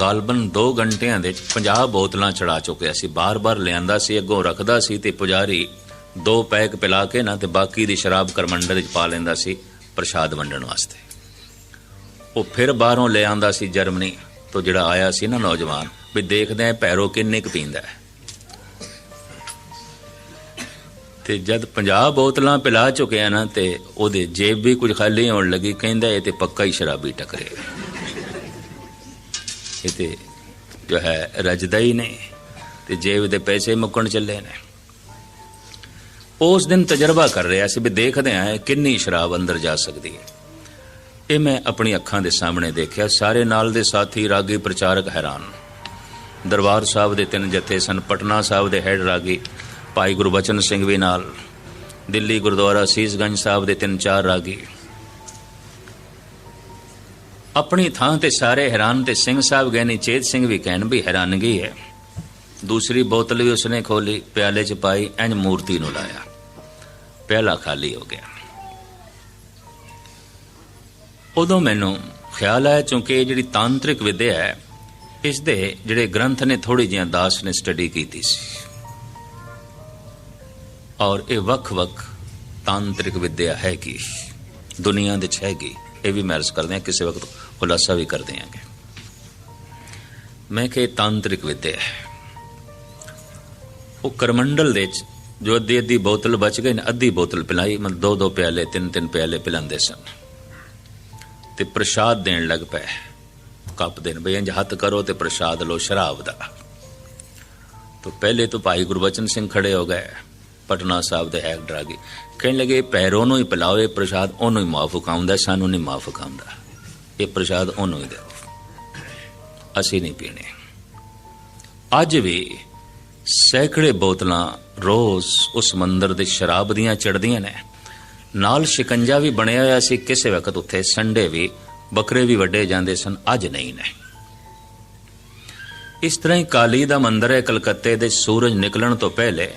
ਗਾਲਬਨ 2 ਘੰਟਿਆਂ ਦੇ ਵਿੱਚ 50 ਬੋਤਲਾਂ ਚੜਾ ਚੁੱਕਿਆ ਸੀ। ਬਾਰ-ਬਾਰ ਲਿਆਂਦਾ ਸੀ, ਅੱਗੋਂ ਰੱਖਦਾ ਸੀ ਤੇ ਪੁਜਾਰੀ ਦੋ ਪੈਕ ਪਿਲਾ ਕੇ ਨਾ ਤੇ ਬਾਕੀ ਦੀ ਸ਼ਰਾਬ ਕਰਮੰਡਲ ਵਿੱਚ ਪਾ ਲੈਂਦਾ ਸੀ ਪ੍ਰਸ਼ਾਦ ਵੰਡਣ ਵਾਸਤੇ। ਉਹ ਫਿਰ ਬਾਹਰੋਂ ਲੈ ਆਂਦਾ ਸੀ ਜਰਮਨੀ ਤੋਂ ਜਿਹੜਾ ਆਇਆ ਸੀ ਨਾ ਨੌਜਵਾਨ, ਵੀ ਦੇਖਦੇ ਆ ਪੈਰੋ ਕਿੰਨੇ ਕੁ ਪੀਂਦਾ ਹੈ। ਤੇ ਜਦ 50 ਬੋਤਲਾਂ ਪਿਲਾ ਚੁੱਕਿਆ ਨਾ ਤੇ ਉਹਦੇ ਜੇਬ ਵੀ ਕੁਝ ਖਾਲੀ ਹੋਣ ਲੱਗੀ, ਕਹਿੰਦਾ ਇਹ ਤੇ ਪੱਕਾ ਹੀ ਸ਼ਰਾਬੀ ਟਕਰੇ। ਇਹ ਤੇ ਜੋ ਹੈ ਰਜਦਾ ਹੀ ਨਹੀਂ ਤੇ ਜੇਬ ਦੇ ਪੈਸੇ ਮੁੱਕਣ ਚੱਲੇ ਨੇ। ਉਸ ਦਿਨ ਤਜਰਬਾ ਕਰ ਰਿਹਾ ਸੀ ਵੀ ਦੇਖਦੇ ਆ ਕਿੰਨੀ ਸ਼ਰਾਬ ਅੰਦਰ ਜਾ ਸਕਦੀ ਹੈ। ਇਹ ਮੈਂ ਆਪਣੀ ਅੱਖਾਂ ਦੇ ਸਾਹਮਣੇ ਦੇਖਿਆ, ਸਾਰੇ ਨਾਲ ਦੇ ਸਾਥੀ ਰਾਗੀ ਪ੍ਰਚਾਰਕ ਹੈਰਾਨ। ਦਰਬਾਰ ਸਾਹਿਬ ਦੇ ਤਿੰਨ ਜਥੇ ਸਨ, ਪਟਨਾ ਸਾਹਿਬ ਦੇ ਹੈਡ ਰਾਗੀ ਭਾਈ ਗੁਰਬਚਨ ਸਿੰਘ ਵੀ ਨਾਲ, ਦਿੱਲੀ ਗੁਰਦੁਆਰਾ ਸੀਸਗੰਜ ਸਾਹਿਬ ਦੇ ਤਿੰਨ ਚਾਰ ਰਾਗੀ। ਆਪਣੀ ਥਾਂ ਤੇ ਸਾਰੇ ਹੈਰਾਨ ਤੇ ਸਿੰਘ ਸਾਹਿਬ ਗਏ ਨੇ ਚੇਤ ਸਿੰਘ ਵੀ ਕਹਿਣ ਵੀ ਹੈਰਾਨਗੀ ਹੈ। ਦੂਸਰੀ ਬੋਤਲ ਵੀ ਉਸਨੇ ਖੋਲੀ, ਪਿਆਲੇ 'ਚ ਪਾਈ, ਇੰਜ ਮੂਰਤੀ ਨੂੰ ਲਾਇਆ। ਪਿਆਲਾ ਖਾਲੀ ਹੋ ਗਿਆ। ਉਦੋਂ ਮੈਨੂੰ ਖਿਆਲ ਆਇਆ ਕਿਉਂਕਿ ਇਹ ਜਿਹੜੀ ਤਾਂਤਰਿਕ ਵਿਦਿਆ ਹੈ, ਇਸ ਦੇ ਜਿਹੜੇ ਗ੍ਰੰਥ ਨੇ ਥੋੜੀ ਜਿਹੀਆਂ ਦਾਸ ਨੇ ਸਟੱਡੀ ਕੀਤੀ ਸੀ। ਔਰ ਇਹ ਵੱਖ-ਵੱਖ ਤਾਂਤਰਿਕ ਵਿਦਿਆ ਹੈਗੀ ਦੁਨੀਆ ਦੇ ਚ ਹੈਗੀ, ਇਹ ਵੀ ਮੈਰਜ ਕਰਦੇ ਆ ਕਿਸੇ ਵਕਤ ਖੁਲਾਸਾ ਵੀ ਕਰਦੇ ਦਿਆਂਗੇ। ਮੈਂ ਕਿ ਤਾਂਤਰਿਕ ਵਿਦਿਆ ਹੈ। ਉਹ ਕਰਮੰਡਲ ਦੇ ਚ ਜੋ ਅੱਧੀ ਅੱਧੀ ਬੋਤਲ ਬਚ ਗਈ ਨਾ, ਅੱਧੀ ਬੋਤਲ ਪਿਲਾਈ ਮਨ ਦੋ ਦੋ ਪਿਆਲੇ ਤਿੰਨ ਤਿੰਨ ਪਿਆਲੇ ਪਿਲਾਉਂਦੇ ਸਨ। ਤੇ ਪ੍ਰਸ਼ਾਦ ਦੇਣ ਲੱਗ ਪਏ। ਕੱਪ ਦੇਣ, ਬਈ ਇੰਜ ਹੱਥ ਕਰੋ ਤੇ ਪ੍ਰਸ਼ਾਦ ਲੋ ਸ਼ਰਾਬ ਦਾ। ਤੋ ਪਹਿਲੇ ਤੋਂ ਭਾਈ ਗੁਰਬਚਨ ਸਿੰਘ ਖੜੇ ਹੋ ਗਏ। ਪਟਨਾ ਸਾਹਿਬ ਦੇ ਹੈਕ ਡਰਾਗੀ। ਕਹਿਣ ਲੱਗੇ ਪੈਰੋਂ ਨੂੰ ਹੀ ਪਿਲਾਓ, ਇਹ ਪ੍ਰਸ਼ਾਦ ਉਹਨੂੰ ਹੀ ਮਾਫੂਕ ਆਉਂਦਾ ਸਾਨੂੰ ਨਹੀਂ ਮਾਫੂਕ ਆਉਂਦਾ ਇਹ ਪ੍ਰਸ਼ਾਦ ਉਹਨੂੰ ਹੀ ਦਿਓ। ਅਸੀਂ ਨਹੀਂ ਪੀਣੇ। ਅੱਜ ਵੀ ਸੈਂਕੜੇ ਬੋਤਲਾਂ ਰੋਜ਼ ਉਸ ਮੰਦਰ ਦੇ ਸ਼ਰਾਬ ਦੀਆਂ ਚੜਦੀਆਂ ਨੇ। ਨਾਲ ਸ਼ਿਕੰਜਾ ਵੀ ਬਣਿਆ ਹੋਇਆ ਸੀ, ਕਿਸੇ ਵਕਤ ਉੱਥੇ ਸੰਡੇ ਵੀ ਬੱਕਰੇ ਵੀ ਵੱਡੇ ਜਾਂਦੇ ਸਨ, ਅੱਜ ਨਹੀਂ ਨੇ। ਇਸ ਤਰ੍ਹਾਂ ਹੀ ਕਾਲੀ ਦਾ ਮੰਦਰ ਹੈ, ਕਲਕੱਤੇ ਦੇ ਸੂਰਜ ਨਿਕਲਣ ਤੋਂ ਪਹਿਲੇ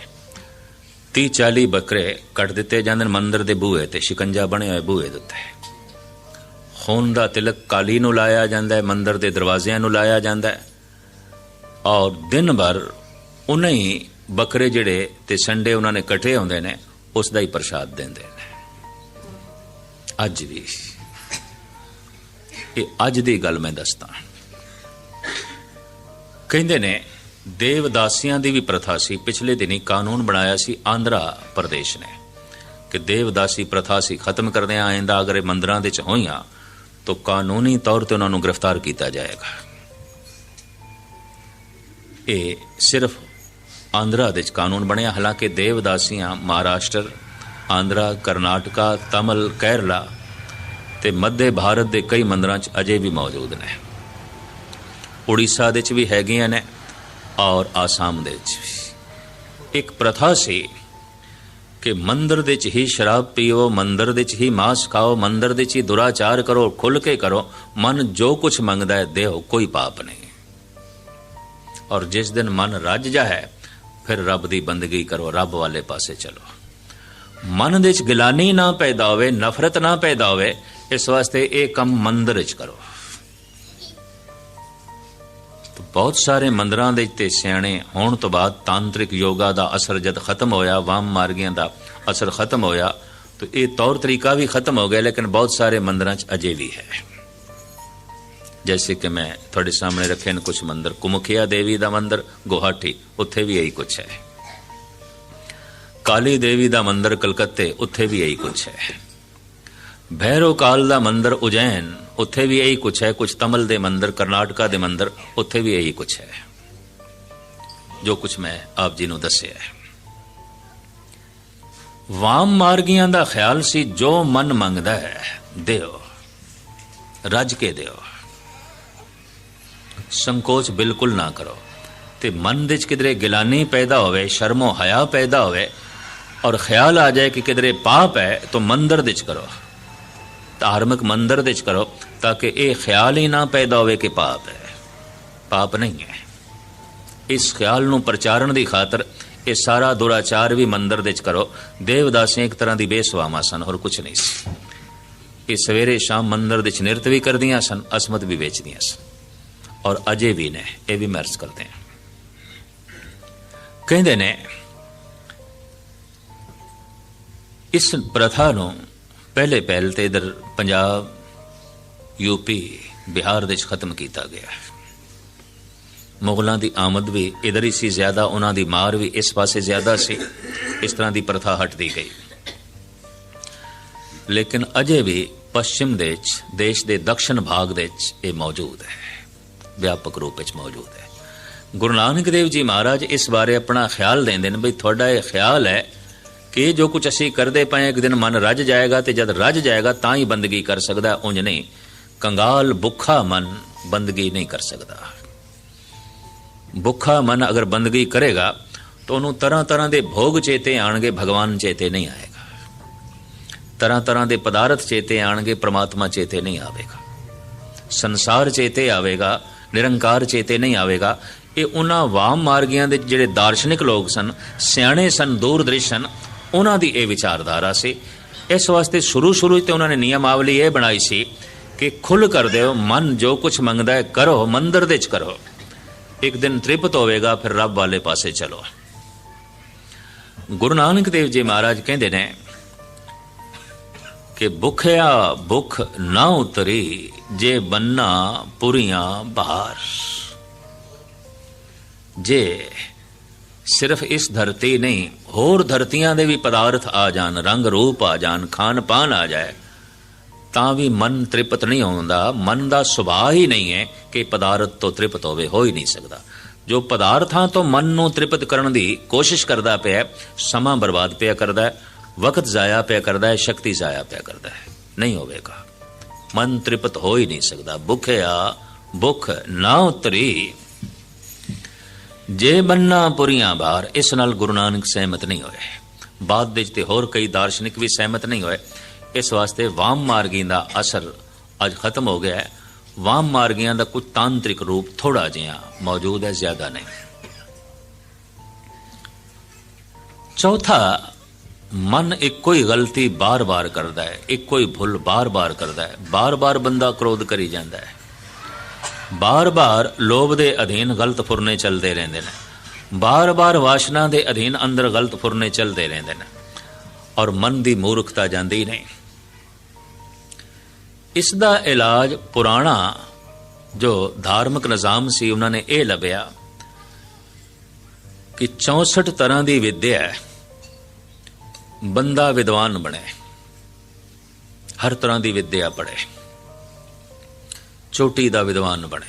30 40 ਬੱਕਰੇ ਕੱਟ ਦਿੱਤੇ ਜਾਂਦੇ ਨੇ ਮੰਦਰ ਦੇ ਬੂਹੇ ਤੇ, ਸ਼ਿਕੰਜਾ ਬਣਿਆ ਹੋਇਆ ਬੂਹੇ ਦੇ ਉੱਤੇ। ਖੂਨ ਦਾ ਤਿਲਕ ਕਾਲੀ ਨੂੰ ਲਾਇਆ ਜਾਂਦਾ ਹੈ, ਮੰਦਰ ਦੇ ਦਰਵਾਜ਼ਿਆਂ ਨੂੰ ਲਾਇਆ ਜਾਂਦਾ ਹੈ। ਔਰ ਦਿਨ ਭਰ ਉਹਨਾਂ ਹੀ ਬੱਕਰੇ ਜਿਹੜੇ ਤੇ ਸੰਡੇ ਉਹਨਾਂ ਨੇ ਇਕੱਠੇ ਹੁੰਦੇ ਨੇ, ਉਸ ਦਾ ਹੀ ਪ੍ਰਸ਼ਾਦ ਦਿੰਦੇ ਨੇ। ਅੱਜ ਵੀ। ਇਹ ਅੱਜ ਦੀ ਗੱਲ ਮੈਂ ਦੱਸਦਾ। ਕਹਿੰਦੇ ਨੇ ਦੇਵਦਾਸੀਆਂ ਦੀ ਵੀ ਪ੍ਰਥਾ ਸੀ। ਪਿਛਲੇ ਦਿਨੀ ਕਾਨੂੰਨ ਬਣਾਇਆ ਸੀ ਆਂਧਰਾ ਪ੍ਰਦੇਸ਼ ਨੇ ਕਿ ਦੇਵਦਾਸੀ ਪ੍ਰਥਾ ਸੀ ਖਤਮ ਕਰਦੇ ਆਇੰਦਾ ਅਗਰ ਇਹ ਮੰਦਰਾਂ ਦੇ ਚ ਹੋਈਆਂ, ਤਾਂ ਕਾਨੂੰਨੀ ਤੌਰ ਤੇ ਉਹਨਾਂ ਨੂੰ ਗ੍ਰਿਫਤਾਰ ਕੀਤਾ ਜਾਏਗਾ। ਇਹ ਸਿਰਫ ਆਂਧਰਾ ਦੇ ਚ ਕਾਨੂੰਨ ਬਣਿਆ, ਹਾਲਾਂਕਿ ਦੇਵਦਾਸੀਆਂ ਮਹਾਰਾਸ਼ਟਰ, ਆਂਧਰਾ, ਕਰਨਾਟਕਾ, ਤਮਿਲ, ਕੇਰਲਾ ਤੇ ਮੱਧ ਭਾਰਤ ਦੇ ਕਈ ਮੰਦਰਾਂ 'ਚ ਅਜੇ ਵੀ ਮੌਜੂਦ ਨੇ। ਉੜੀਸਾ ਦੇ 'ਚ ਵੀ ਹੈਗੀਆਂ ਨੇ। ਔਰ ਆਸਾਮ ਦੇ ਵਿੱਚ ਇੱਕ ਪ੍ਰਥਾ ਸੀ ਕਿ ਮੰਦਰ ਦੇ 'ਚ ਹੀ ਸ਼ਰਾਬ ਪੀਓ, ਮੰਦਰ ਦੇ 'ਚ ਹੀ ਮਾਸ ਖਾਓ, ਮੰਦਰ ਦੇ 'ਚ ਹੀ ਦੁਰਾਚਾਰ ਕਰੋ, ਖੁੱਲ ਕੇ ਕਰੋ। ਮਨ ਜੋ ਕੁਝ ਮੰਗਦਾ ਹੈ ਦੇਓ ਕੋਈ ਪਾਪ ਨਹੀਂ। ਔਰ ਜਿਸ ਦਿਨ ਮਨ ਰੱਜ ਜਾ ਹੈ ਫਿਰ ਰੱਬ ਦੀ ਬੰਦਗੀ ਕਰੋ, ਰੱਬ ਵਾਲੇ ਪਾਸੇ ਚਲੋ। ਮਨ ਦੇ 'ਚ ਗਿਲਾਨੀ ਨਾ ਪੈਦਾ ਹੋਵੇ, ਨਫ਼ਰਤ ਨਾ ਪੈਦਾ ਹੋਵੇ, ਇਸ ਵਾਸਤੇ ਇਹ ਕੰਮ ਮੰਦਰ 'ਚ ਕਰੋ। ਬਹੁਤ ਸਾਰੇ ਮੰਦਰਾਂ ਦੇ ਤੇ ਸਿਆਣੇ ਹੋਣ ਤੋਂ ਬਾਅਦ ਤਾਂਤਰਿਕ ਯੋਗਾ ਦਾ ਅਸਰ ਜਦ ਖਤਮ ਹੋਇਆ, ਵਾਮ ਮਾਰਗੀਆਂ ਦਾ ਅਸਰ ਖਤਮ ਹੋਇਆ, ਤਾਂ ਇਹ ਤੌਰ ਤਰੀਕਾ ਵੀ ਖਤਮ ਹੋ ਗਿਆ, ਲੇਕਿਨ ਬਹੁਤ ਸਾਰੇ ਮੰਦਰਾਂ 'ਚ ਅਜੇ ਵੀ ਹੈ। ਜੈਸੇ ਕਿ ਮੈਂ ਤੁਹਾਡੇ ਸਾਹਮਣੇ ਰੱਖੇ ਨੇ ਕੁਝ ਮੰਦਰ, ਕੁਮਖਿਆ ਦੇਵੀ ਦਾ ਮੰਦਰ, ਗੁਹਾਟੀ, ਉੱਥੇ ਵੀ ਇਹੀ ਕੁਝ ਹੈ। ਕਾਲੀ ਦੇਵੀ ਦਾ ਮੰਦਰ ਕਲਕੱਤੇ, ਉੱਥੇ ਵੀ ਇਹੀ ਕੁਝ ਹੈ। ਭੈਰੋ ਕਾਲ ਦਾ ਮੰਦਰ ਉਜੈਨ ਉੱਥੇ ਵੀ ਇਹੀ ਕੁਛ ਹੈ, ਕੁਛ ਤਮਲ ਦੇ ਮੰਦਰ, ਕਰਨਾਟਕਾ ਦੇ ਮੰਦਰ, ਉੱਥੇ ਵੀ ਇਹੀ ਕੁਛ ਹੈ। ਜੋ ਕੁਛ ਮੈਂ ਆਪ ਜੀ ਨੂੰ ਦੱਸਿਆ ਹੈ। ਵਾਮ ਮਾਰਗੀਆਂ ਦਾ ਖਿਆਲ ਸੀ, ਜੋ ਮਨ ਮੰਗਦਾ ਹੈ, ਦਿਓ। ਰੱਜ ਕੇ ਦਿਓ। ਸੰਕੋਚ ਬਿਲਕੁਲ ਨਾ ਕਰੋ। ਤੇ ਮਨ ਵਿੱਚ ਚ ਕਿਧਰੇ ਗਿਲਾਨੀ ਪੈਦਾ ਹੋਵੇ, ਸ਼ਰਮੋ ਹਯਾ ਪੈਦਾ ਹੋਵੇ ਔਰ ਖਿਆਲ ਆ ਜਾਏ ਕਿ ਕਿਧਰੇ ਪਾਪ ਹੈ, ਤਾਂ ਮੰਦਰ ਦੇ ਚ ਕਰੋ। ਧਾਰਮਿਕ ਮੰਦਰ ਦੇ ਚ ਕਰੋ। ਤਾਂ ਕਿ ਇਹ ਖਿਆਲ ਹੀ ਨਾ ਪੈਦਾ ਹੋਵੇ ਕਿ ਪਾਪ ਹੈ। ਪਾਪ ਨਹੀਂ ਹੈ। ਇਸ ਖਿਆਲ ਨੂੰ ਪ੍ਰਚਾਰਨ ਦੀ ਖਾਤਰ ਇਹ ਸਾਰਾ ਦੁਰਾਚਾਰ ਵੀ ਮੰਦਰ ਦੇ ਚ ਕਰੋ। ਦੇਵਦਾਸੀਆਂ ਇੱਕ ਤਰ੍ਹਾਂ ਦੀ ਬੇਸਵਾਮਾ ਸਨ, ਹੋਰ ਕੁਝ ਨਹੀਂ ਸੀ। ਇਹ ਸਵੇਰੇ ਸ਼ਾਮ ਮੰਦਰ ਦੇ ਚ ਨਿਰਤ ਵੀ ਕਰਦੀਆਂ ਸਨ, ਅਸਮਤ ਵੀ ਵੇਚਦੀਆਂ ਸਨ। ਔਰ ਅਜੇ ਵੀ ਨੇ, ਇਹ ਵੀ ਮਰਜ਼ ਕਰਦੇ ਆ ਕਹਿੰਦੇ ਨੇ, ਇਸ ਪ੍ਰਥਾ ਨੂੰ ਪਹਿਲੇ ਪਹਿਲ ਤੇ ਇਧਰ ਪੰਜਾਬ ਯੂਪੀ ਬਿਹਾਰ ਦੇ ਵਿੱਚ ਖਤਮ ਕੀਤਾ ਗਿਆ ਮੁਗਲਾਂ ਦੀ ਆਮਦ ਵੀ ਇਧਰ ਹੀ ਸੀ, ਜ਼ਿਆਦਾ ਉਹਨਾਂ ਦੀ ਮਾਰ ਵੀ ਇਸ ਪਾਸੇ ਜ਼ਿਆਦਾ ਸੀ। ਇਸ ਤਰ੍ਹਾਂ ਦੀ ਪ੍ਰਥਾ ਹਟਦੀ ਗਈ। ਲੇਕਿਨ ਅਜੇ ਵੀ ਪੱਛਮ ਦੇ ਵਿੱਚ, ਦੇਸ਼ ਦੇ ਦੱਖਣ ਭਾਗ ਦੇ ਵਿੱਚ ਇਹ ਮੌਜੂਦ ਹੈ। ਵਿਆਪਕ ਰੂਪ ਵਿੱਚ ਮੌਜੂਦ ਹੈ। ਗੁਰੂ ਨਾਨਕ ਦੇਵ ਜੀ ਮਹਾਰਾਜ ਇਸ ਬਾਰੇ ਆਪਣਾ ਖਿਆਲ ਦਿੰਦੇ ਨੇ ਵੀ ਤੁਹਾਡਾ ਇਹ ਖਿਆਲ ਹੈ ਕਿ ਜੋ ਕੁਝ ਅਸੀਂ ਕਰਦੇ ਪਏ ਇੱਕ ਦਿਨ ਮਨ ਰੱਜ ਜਾਏਗਾ ਤੇ ਜਦ ਰੱਜ ਜਾਏਗਾ ਤਾਂ ਹੀ ਬੰਦਗੀ ਕਰ ਸਕਦਾ, ਉਂਝ ਨਹੀਂ। ਕੰਗਾਲ ਭੁੱਖਾ ਮਨ ਬੰਦਗੀ ਨਹੀਂ ਕਰ ਸਕਦਾ। ਭੁੱਖਾ ਮਨ ਅਗਰ ਬੰਦਗੀ ਕਰੇਗਾ, ਤਾਂ ਉਹਨੂੰ ਤਰ੍ਹਾਂ ਤਰ੍ਹਾਂ ਦੇ ਭੋਗ ਚੇਤੇ ਆਣਗੇ, ਭਗਵਾਨ ਚੇਤੇ ਨਹੀਂ ਆਏਗਾ। ਤਰ੍ਹਾਂ ਤਰ੍ਹਾਂ ਦੇ ਪਦਾਰਥ ਚੇਤੇ ਆਣਗੇ, ਪ੍ਰਮਾਤਮਾ ਚੇਤੇ ਨਹੀਂ ਆਵੇਗਾ। ਸੰਸਾਰ ਚੇਤੇ ਆਵੇਗਾ, ਨਿਰੰਕਾਰ ਚੇਤੇ ਨਹੀਂ ਆਵੇਗਾ। ਇਹ ਉਹਨਾਂ ਵਾਮ ਮਾਰਗੀਆਂ ਦੇ ਜਿਹੜੇ ਦਾਰਸ਼ਨਿਕ ਲੋਕ ਸਨ, ਸਿਆਣੇ ਸਨ, ਦੂਰਦ੍ਰਿਸ਼ ਸਨ, ਉਹਨਾਂ ਦੀ ਇਹ ਵਿਚਾਰਧਾਰਾ ਸੀ। ਇਸ ਵਾਸਤੇ ਸ਼ੁਰੂ ਸ਼ੁਰੂ ਤੇ ਉਹਨਾਂ ਨੇ ਨਿਯਮਾਵਲੀ ਇਹ ਬਣਾਈ ਸੀ ਕਿ ਖੁੱਲ ਕਰ ਦਿਓ, ਮਨ ਜੋ ਕੁਝ ਮੰਗਦਾ ਹੈ ਕਰੋ, ਮੰਦਰ ਦੇ ਚ ਕਰੋ। ਇੱਕ ਦਿਨ ਤ੍ਰਿਪਤ ਹੋਵੇਗਾ, ਫਿਰ ਰੱਬ ਵਾਲੇ ਪਾਸੇ ਚਲੋ। ਗੁਰੂ ਨਾਨਕ ਦੇਵ ਜੀ ਮਹਾਰਾਜ ਕਹਿੰਦੇ ਨੇ ਕਿ ਭੁਖਿਆ ਭੁਖ ਨਾ ਉਤਰੀ, ਜੇ ਬੰਨਾ ਪੁਰੀਆਂ ਬਹਾਰ। ਜੇ ਸਿਰਫ ਇਸ ਧਰਤੀ ਨਹੀਂ, ਹੋਰ ਧਰਤੀਆਂ ਦੇ ਵੀ ਪਦਾਰਥ ਆ ਜਾਣ, ਰੰਗ ਰੂਪ ਆ ਜਾਣ, ਖਾਨ ਪਾਨ ਆ ਜਾਏ ਤਾਂ ਵੀ ਮਨ ਤ੍ਰਿਪਤ ਨਹੀਂ ਹੁੰਦਾ ਮਨ ਦਾ ਸੁਭਾਅ ਹੀ ਨਹੀਂ ਹੈ ਕਿ ਪਦਾਰਥ ਤੋਂ ਤ੍ਰਿਪਤ ਹੋਵੇ, ਹੋ ਹੀ ਨਹੀਂ ਸਕਦਾ। ਜੋ ਪਦਾਰਥਾਂ ਤੋਂ ਮਨ ਨੂੰ ਤ੍ਰਿਪਤ ਕਰਨ ਦੀ ਕੋਸ਼ਿਸ਼ ਕਰਦਾ ਪਿਆ ਸਮਾਂ ਬਰਬਾਦ ਪਿਆ ਕਰਦਾ ਹੈ, ਵਕਤ ਜ਼ਾਇਆ ਪਿਆ ਕਰਦਾ ਹੈ, ਸ਼ਕਤੀ ਜ਼ਾਇਆ ਪਿਆ ਕਰਦਾ ਹੈ। ਨਹੀਂ ਹੋਵੇਗਾ। ਮਨ ਤ੍ਰਿਪਤ ਹੋ ਹੀ ਨਹੀਂ ਸਕਦਾ। ਭੁਖਿਆ, ਭੁਖ ਨਾ ਉਤਰੀ। ਜੇ ਬੰਨਾ ਪੁਰੀਆਂ ਬਾਹਰ, ਇਸ ਨਾਲ ਗੁਰੂ ਨਾਨਕ ਸਹਿਮਤ ਨਹੀਂ ਹੋਏ। ਬਾਅਦ ਵਿੱਚ ਤੇ ਹੋਰ ਕਈ ਦਾਰਸ਼ਨਿਕ ਵੀ ਸਹਿਮਤ ਨਹੀਂ ਹੋਏ। ਇਸ ਵਾਸਤੇ ਵਾਮ ਮਾਰਗੀ ਦਾ ਅਸਰ ਅੱਜ ਖਤਮ ਹੋ ਗਿਆ ਹੈ। ਵਾਮ ਮਾਰਗੀਆਂ ਦਾ ਕੁਝ ਤਾਂਤਰਿਕ ਰੂਪ ਥੋੜਾ ਜਿਹਾ ਮੌਜੂਦ ਹੈ, ਜ਼ਿਆਦਾ ਨਹੀਂ। ਚੌਥਾ, ਮਨ ਇੱਕੋ ਹੀ ਗਲਤੀ ਬਾਰ-ਬਾਰ ਕਰਦਾ ਹੈ, ਇੱਕੋ ਹੀ ਭੁੱਲ ਬਾਰ-ਬਾਰ ਕਰਦਾ ਹੈ। ਬਾਰ-ਬਾਰ ਬੰਦਾ ਕ੍ਰੋਧ ਕਰੀ ਜਾਂਦਾ ਹੈ। ਬਾਰ-ਬਾਰ ਲੋਭ ਦੇ ਅਧੀਨ ਗਲਤ ਫੁਰਨੇ ਚੱਲਦੇ ਰਹਿੰਦੇ ਨੇ। ਬਾਰ-ਬਾਰ ਵਾਸ਼ਨਾ ਦੇ ਅਧੀਨ ਅੰਦਰ ਗਲਤ ਫੁਰਨੇ ਚੱਲਦੇ ਰਹਿੰਦੇ ਨੇ। ਔਰ ਮਨ ਦੀ ਮੂਰਖਤਾ ਜਾਂਦੀ ਨਹੀਂ। ਇਸ ਦਾ ਇਲਾਜ ਪੁਰਾਣਾ ਜੋ ਧਾਰਮਿਕ ਨਿਜ਼ਾਮ ਸੀ, ਉਹਨਾਂ ਨੇ ਇਹ ਲੱਭਿਆ ਕਿ 64 ਤਰ੍ਹਾਂ ਦੀ ਵਿਦਿਆ ਹੈ। ਬੰਦਾ ਵਿਦਵਾਨ ਬਣੇ। ਹਰ ਤਰ੍ਹਾਂ ਦੀ ਵਿਦਿਆ ਪੜ੍ਹੇ। ਚੋਟੀ ਦਾ ਵਿਦਵਾਨ ਬਣੇ।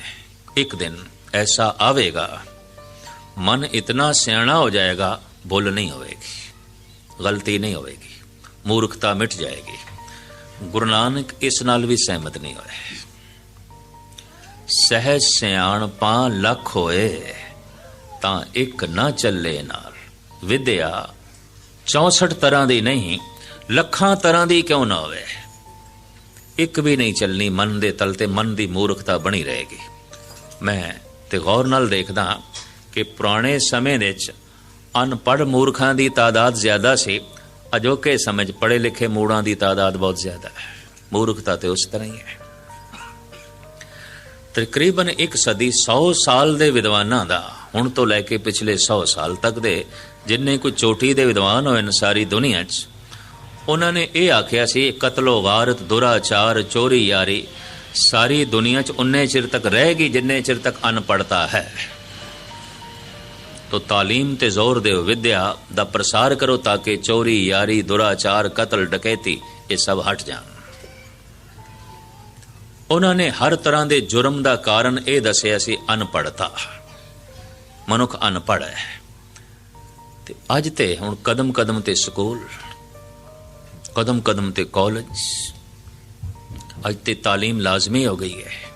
ਇੱਕ ਦਿਨ ਐਸਾ ਆਵੇਗਾ, ਮਨ ਇਤਨਾ ਸਿਆਣਾ ਹੋ ਜਾਏਗਾ ਭੁੱਲ ਨਹੀਂ ਹੋਵੇਗੀ, ਗਲਤੀ ਨਹੀਂ ਹੋਵੇਗੀ, ਮੂਰਖਤਾ ਮਿਟ ਜਾਏਗੀ। ਗੁਰੂ ਨਾਨਕ ਇਸ ਨਾਲ ਵੀ ਸਹਿਮਤ ਨਹੀਂ ਹੋਏ। ਸਹਿਜ ਸਿਆਣ ਲੱਖ ਹੋਏ, ਤਾਂ ਇੱਕ ਨਾ ਚੱਲੇ ਨਾਲ। ਵਿਦਿਆ 64 ਤਰ੍ਹਾਂ ਦੀ ਨਹੀਂ, ਲੱਖਾਂ ਤਰ੍ਹਾਂ ਦੀ ਕਿਉਂ ਨਾ ਹੋਵੇ? ਇੱਕ ਵੀ ਨਹੀਂ ਚੱਲਣੀ, ਮਨ ਦੇ ਤਲ ਤੇ ਮਨ ਦੀ ਮੂਰਖਤਾ ਬਣੀ ਰਹੇਗੀ। ਮੈਂ ਤੇ ਗੌਰ ਨਾਲ ਦੇਖਦਾ ਕਿ ਪੁਰਾਣੇ ਸਮੇਂ ਵਿੱਚ ਅਨਪੜ੍ਹ ਮੂਰਖਾਂ ਦੀ ਤਾਦਾਦ ਜ਼ਿਆਦਾ ਸੀ। ਅਜੋਕੇ ਸਮਝ ਪੜ੍ਹੇ ਲਿਖੇ ਮੂੜਾਂ ਦੀ ਤਾਦਾਦ ਬਹੁਤ ਜ਼ਿਆਦਾ ਹੈ। ਮੂਰਖਤਾ ਤੇ ਉਸ ਤਰ੍ਹਾਂ ਹੀ ਹੈ। ਤਕਰੀਬਨ ਇੱਕ ਸਦੀ 100 ਸਾਲ ਦੇ ਵਿਦਵਾਨਾਂ ਦਾ ਹੁਣ ਤੋਂ ਲੈ ਕੇ ਪਿਛਲੇ 100 ਸਾਲ ਤੱਕ ਦੇ ਜਿੰਨੇ ਕੋਈ ਚੋਟੀ ਦੇ ਵਿਦਵਾਨ ਹੋਏ ਨੇ ਸਾਰੀ ਦੁਨੀਆ 'ਚ, ਉਹਨਾਂ ਨੇ ਇਹ ਆਖਿਆ ਸੀ, ਕਤਲੋ ਗਾਰਤ, ਦੁਰਾਚਾਰ ਚੋਰੀ ਯਾਰੀ ਸਾਰੀ ਦੁਨੀਆ 'ਚ ਉਨੇ ਚਿਰ ਤੱਕ ਰਹੇਗੀ ਜਿੰਨੇ ਚਿਰ ਤੱਕ ਅਨਪੜਤਾ ਹੈ। ਤੋ ਤਾਲੀਮ ਤੇ ਜ਼ੋਰ ਦਿਓ ਵਿਦਿਆ ਦਾ ਪ੍ਰਸਾਰ ਕਰੋ ਤਾਂ ਕਿ ਚੋਰੀ, ਯਾਰੀ, ਦੁਰਾਚਾਰ, ਕਤਲ, ਡਕੈਤੀ ਇਹ ਸਭ ਹਟ ਜਾਣ। ਉਹਨਾਂ ਨੇ ਹਰ ਤਰ੍ਹਾਂ ਦੇ ਜੁਰਮ ਦਾ ਕਾਰਨ ਇਹ ਦੱਸਿਆ ਸੀ ਅਨਪੜਤਾ ਮਨੁੱਖ ਅਨਪੜ੍ਹ ਹੈ। ਤੇ ਅੱਜ ਤੇ ਹੁਣ ਕਦਮ ਕਦਮ ਤੇ ਸਕੂਲ ਕਦਮ ਕਦਮ ਤੇ ਕਾਲਜ, ਅੱਜ ਤੇ ਤਾਲੀਮ ਲਾਜ਼ਮੀ ਹੋ ਗਈ ਹੈ।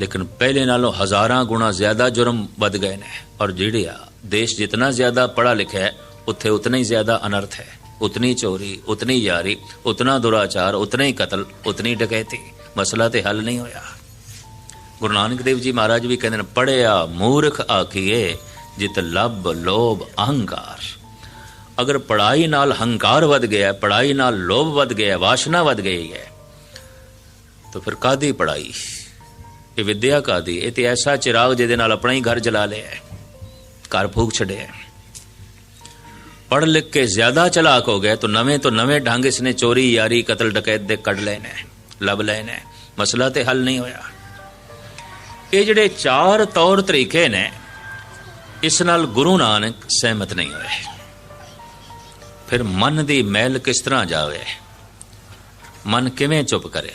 ਲੇਕਿਨ ਪਹਿਲੇ ਨਾਲੋਂ ਹਜ਼ਾਰਾਂ ਗੁਣਾ ਜ਼ਿਆਦਾ ਜੁਰਮ ਵੱਧ ਗਏ ਨੇ। ਔਰ ਜਿਹੜੇ ਆ, ਦੇਸ਼ ਜਿਤਨਾ ਜ਼ਿਆਦਾ ਪੜਾ ਲਿਖਿਆ ਹੈ, ਉੱਥੇ ਉਤਨਾ ਹੀ ਜ਼ਿਆਦਾ ਅਨਰਥ ਹੈ। ਉਤਨੀ ਚੋਰੀ, ਉਤਨੀ ਯਾਰੀ, ਉਤਨਾ ਦੁਰਾਚਾਰ, ਉਤਨਾ ਹੀ ਕਤਲ, ਉਤਨੀ ਡਕੈਤੀ। ਮਸਲਾ ਤੇ ਹੱਲ ਨਹੀਂ ਹੋਇਆ। ਗੁਰੂ ਨਾਨਕ ਦੇਵ ਜੀ ਮਹਾਰਾਜ ਵੀ ਕਹਿੰਦੇ ਨੇ ਪੜਿਆ ਮੂਰਖ ਆਖੀਏ ਜਿਤ ਲੱਭ ਲੋਭ ਅਹੰਕਾਰ। ਅਗਰ ਪੜਾਈ ਨਾਲ ਹੰਕਾਰ ਵੱਧ ਗਿਆ ਪੜਾਈ ਨਾਲ ਲੋਭ ਵੱਧ ਗਿਆ, ਵਾਸ਼ਨਾ ਵੱਧ ਗਈ ਹੈ, ਤਾਂ ਫਿਰ ਕਾਦੀ ਪੜਾਈ ਇਹ ਵਿਦਿਆ ਕਾਦੀ ਇਹ ਤੇ ਐਸਾ ਚਿਰਾਗ ਜਿਹਦੇ ਨਾਲ ਆਪਣਾ ਹੀ ਘਰ ਜਲਾ ਲਿਆ ਹੈ। ਘਰ ਫੂਕ ਛੱਡਿਆ ਪੜ੍ਹ ਲਿਖ ਕੇ ਜ਼ਿਆਦਾ ਚਲਾਕ ਹੋ ਗਏ ਤਾਂ ਨਵੇਂ ਤੋਂ ਨਵੇਂ ਢੰਗ ਇਸਨੇ ਚੋਰੀ, ਯਾਰੀ, ਕਤਲ, ਡਕੈਤ ਦੇ ਕੱਢ ਲਏ ਨੇ ਲੱਭ ਲਏ ਨੇ ਮਸਲਾ ਤੇ ਹੱਲ ਨਹੀਂ ਹੋਇਆ। ਇਹ ਜਿਹੜੇ ਚਾਰ ਤੌਰ ਤਰੀਕੇ ਨੇ, ਇਸ ਨਾਲ ਗੁਰੂ ਨਾਨਕ ਸਹਿਮਤ ਨਹੀਂ ਹੋਏ। ਫਿਰ ਮਨ ਦੀ ਮਹਿਲ ਕਿਸ ਤਰ੍ਹਾਂ ਜਾਵੇ? ਮਨ ਕਿਵੇਂ ਚੁੱਪ ਕਰੇ?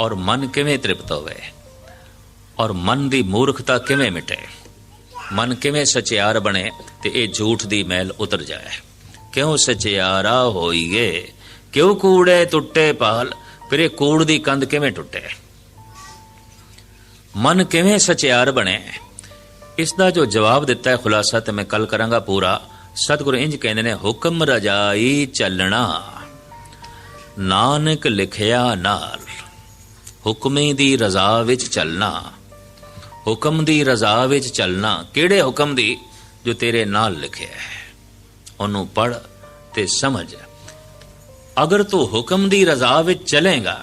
ਔਰ ਮਨ ਕਿਵੇਂ ਤ੍ਰਿਪਤ ਹੋਵੇ ਔਰ ਮਨ ਦੀ ਮੂਰਖਤਾ ਕਿਵੇਂ ਮਿਟੇ ਮਨ ਕਿਵੇਂ ਸਚਿਆਰ ਬਣੇ ਤੇ ਇਹ ਝੂਠ ਦੀ ਮੈਲ ਉਤਰ ਜਾਏ ਕਿਉਂ ਸਚਿਆਰਾ ਹੋਈਏ ਕਿਉਂ ਕੂੜੇ ਟੁੱਟੇ ਪਾਲ ਫਿਰ ਇਹ ਕੂੜ ਦੀ ਕੰਧ ਕਿਵੇਂ ਟੁੱਟੇ ਮਨ ਕਿਵੇਂ ਸਚਿਆਰ ਬਣੇ ਇਸ ਦਾ ਜੋ ਜਵਾਬ ਦਿੱਤਾ ਹੈ ਖੁਲਾਸਾ ਤੇ ਮੈਂ ਕੱਲ ਕਰਾਂਗਾ ਪੂਰਾ ਸਤਿਗੁਰੂ ਇੰਜ ਕਹਿੰਦੇ ਨੇ ਹੁਕਮ ਰਜਾਈ ਚੱਲਣਾ ਨਾਨਕ ਲਿਖਿਆ ਨਾਲ ਹੁਕਮੇ ਦੀ ਰਜ਼ਾ ਵਿੱਚ ਚੱਲਣਾ ਹੁਕਮ ਦੀ ਰਜ਼ਾ ਵਿੱਚ ਚੱਲਣਾ ਕਿਹੜੇ ਹੁਕਮ ਦੀ ਜੋ ਤੇਰੇ ਨਾਲ ਲਿਖਿਆ ਹੈ ਉਹਨੂੰ ਪੜ ਤੇ ਸਮਝ ਅਗਰ ਤੂੰ ਹੁਕਮ ਦੀ ਰਜ਼ਾ ਵਿੱਚ ਚਲੇਗਾ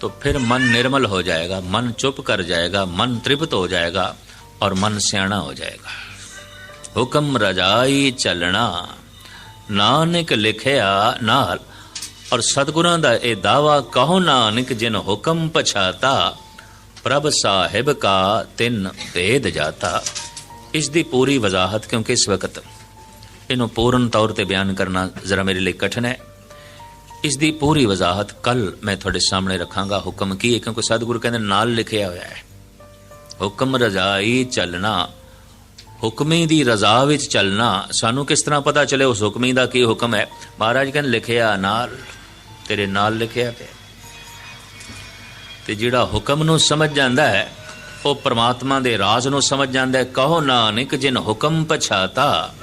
तो फिर मन निर्मल हो जाएगा मन चुप कर जाएगा मन तृप्त हो जाएगा और मन सियाणा हो जाएगा हुक्म रजाई चलना ਨਾਨਕ ਲਿਖਿਆ ਨਾਲ ਔਰ ਸਤਿਗੁਰਾਂ ਦਾ ਇਹ ਦਾਵਾ, ਕਹੋ ਨਾਨਕ ਜਿਨ ਹੁਕਮ ਪਛਾਤਾ, ਪ੍ਰਭ ਸਾਹਿਬ ਕਾ ਤਿੰਨ ਭੇਦ ਜਾਤਾ। ਇਸ ਦੀ ਪੂਰੀ ਵਜ਼ਾਹਤ ਕਿਉਂਕਿ ਇਸ ਵਕਤ ਇਹਨੂੰ ਪੂਰਨ ਤੌਰ ਤੇ ਬਿਆਨ ਕਰਨਾ ਜ਼ਰਾ ਮੇਰੇ ਲਈ ਕਠਿਨ ਹੈ। ਇਸ ਦੀ ਪੂਰੀ ਵਜ਼ਾਹਤ ਕੱਲ ਮੈਂ ਤੁਹਾਡੇ ਸਾਹਮਣੇ ਰੱਖਾਂਗਾ। ਹੁਕਮ ਕੀ ਹੈ? ਕਿਉਂਕਿ ਸਤਿਗੁਰੂ ਕਹਿੰਦੇ ਨਾਲ ਲਿਖਿਆ ਹੋਇਆ ਹੈ। ਹੁਕਮ ਰਜ਼ਾਈ ਚੱਲਣਾ, ਹੁਕਮੀ ਦੀ ਰਜ਼ਾ ਵਿੱਚ ਚੱਲਣਾ। ਸਾਨੂੰ ਕਿਸ ਤਰ੍ਹਾਂ ਪਤਾ ਚੱਲੇ ਉਸ ਹੁਕਮੀ ਦਾ ਕੀ ਹੁਕਮ ਹੈ? ਮਹਾਰਾਜ ਕਹਿੰਦੇ, ਲਿਖਿਆ ਨਾਲ। ਤੇਰੇ ਨਾਲ ਲਿਖਿਆ ਪਿਆ ਤੇ ਜਿਹੜਾ ਹੁਕਮ ਨੂੰ ਸਮਝ ਜਾਂਦਾ ਹੈ, ਉਹ ਪ੍ਰਮਾਤਮਾ ਦੇ ਰਾਜ਼ ਨੂੰ ਸਮਝ ਜਾਂਦਾ ਹੈ। ਕਹੋ ਨਾਨਕ, ਜਿਨ ਹੁਕਮ ਪਛਾਤਾ,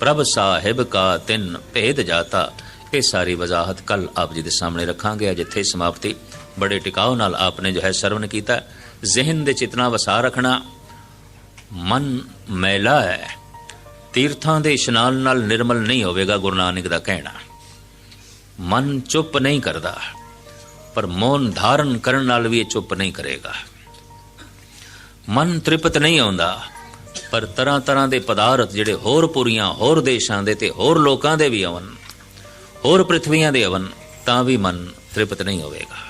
ਪ੍ਰਭ ਸਾਹਿਬ ਕਾ ਤਿੰਨ ਭੇਦ ਜਾਤਾ। ਇਹ ਸਾਰੀ ਵਜ਼ਾਹਤ ਕੱਲ ਆਪ ਜੀ ਦੇ ਸਾਹਮਣੇ ਰੱਖਾਂਗੇ। ਅੱਜ ਇੱਥੇ ਸਮਾਪਤੀ। ਬੜੇ ਟਿਕਾਉ ਨਾਲ ਆਪਨੇ ਜੋ ਹੈ ਸਰਵਨ ਕੀਤਾ ਜ਼ਿਹਨ ਦੇ ਚਿਤਨਾ ਵਸਾ ਰੱਖਣਾ। ਮਨ ਮੈਲਾ ਹੈ। ਤੀਰਥਾਂ ਦੇ ਇਸ਼ਨਾਨ ਨਾਲ ਨਿਰਮਲ ਨਹੀਂ ਹੋਵੇਗਾ ਗੁਰੂ ਨਾਨਕ ਦਾ ਕਹਿਣਾ। ਮਨ ਚੁੱਪ ਨਹੀਂ ਕਰਦਾ, ਪਰ ਮੌਨ ਧਾਰਨ ਕਰਨ ਨਾਲ ਵੀ ਇਹ ਚੁੱਪ ਨਹੀਂ ਕਰੇਗਾ। ਮਨ ਤ੍ਰਿਪਤ ਨਹੀਂ ਆਉਂਦਾ, ਪਰ ਤਰ੍ਹਾਂ ਤਰ੍ਹਾਂ ਦੇ ਪਦਾਰਥ ਜਿਹੜੇ ਹੋਰ ਪੁਰੀਆਂ, ਹੋਰ ਦੇਸ਼ਾਂ ਦੇ ਤੇ ਹੋਰ ਲੋਕਾਂ ਦੇ ਵੀ ਆਵਨ ਹੋਰ ਪ੍ਰithਵੀਆਂ ਦੇ ਆਵਨ ਤਾਂ ਵੀ ਮਨ ਤ੍ਰਿਪਤ ਨਹੀਂ ਹੋਵੇਗਾ।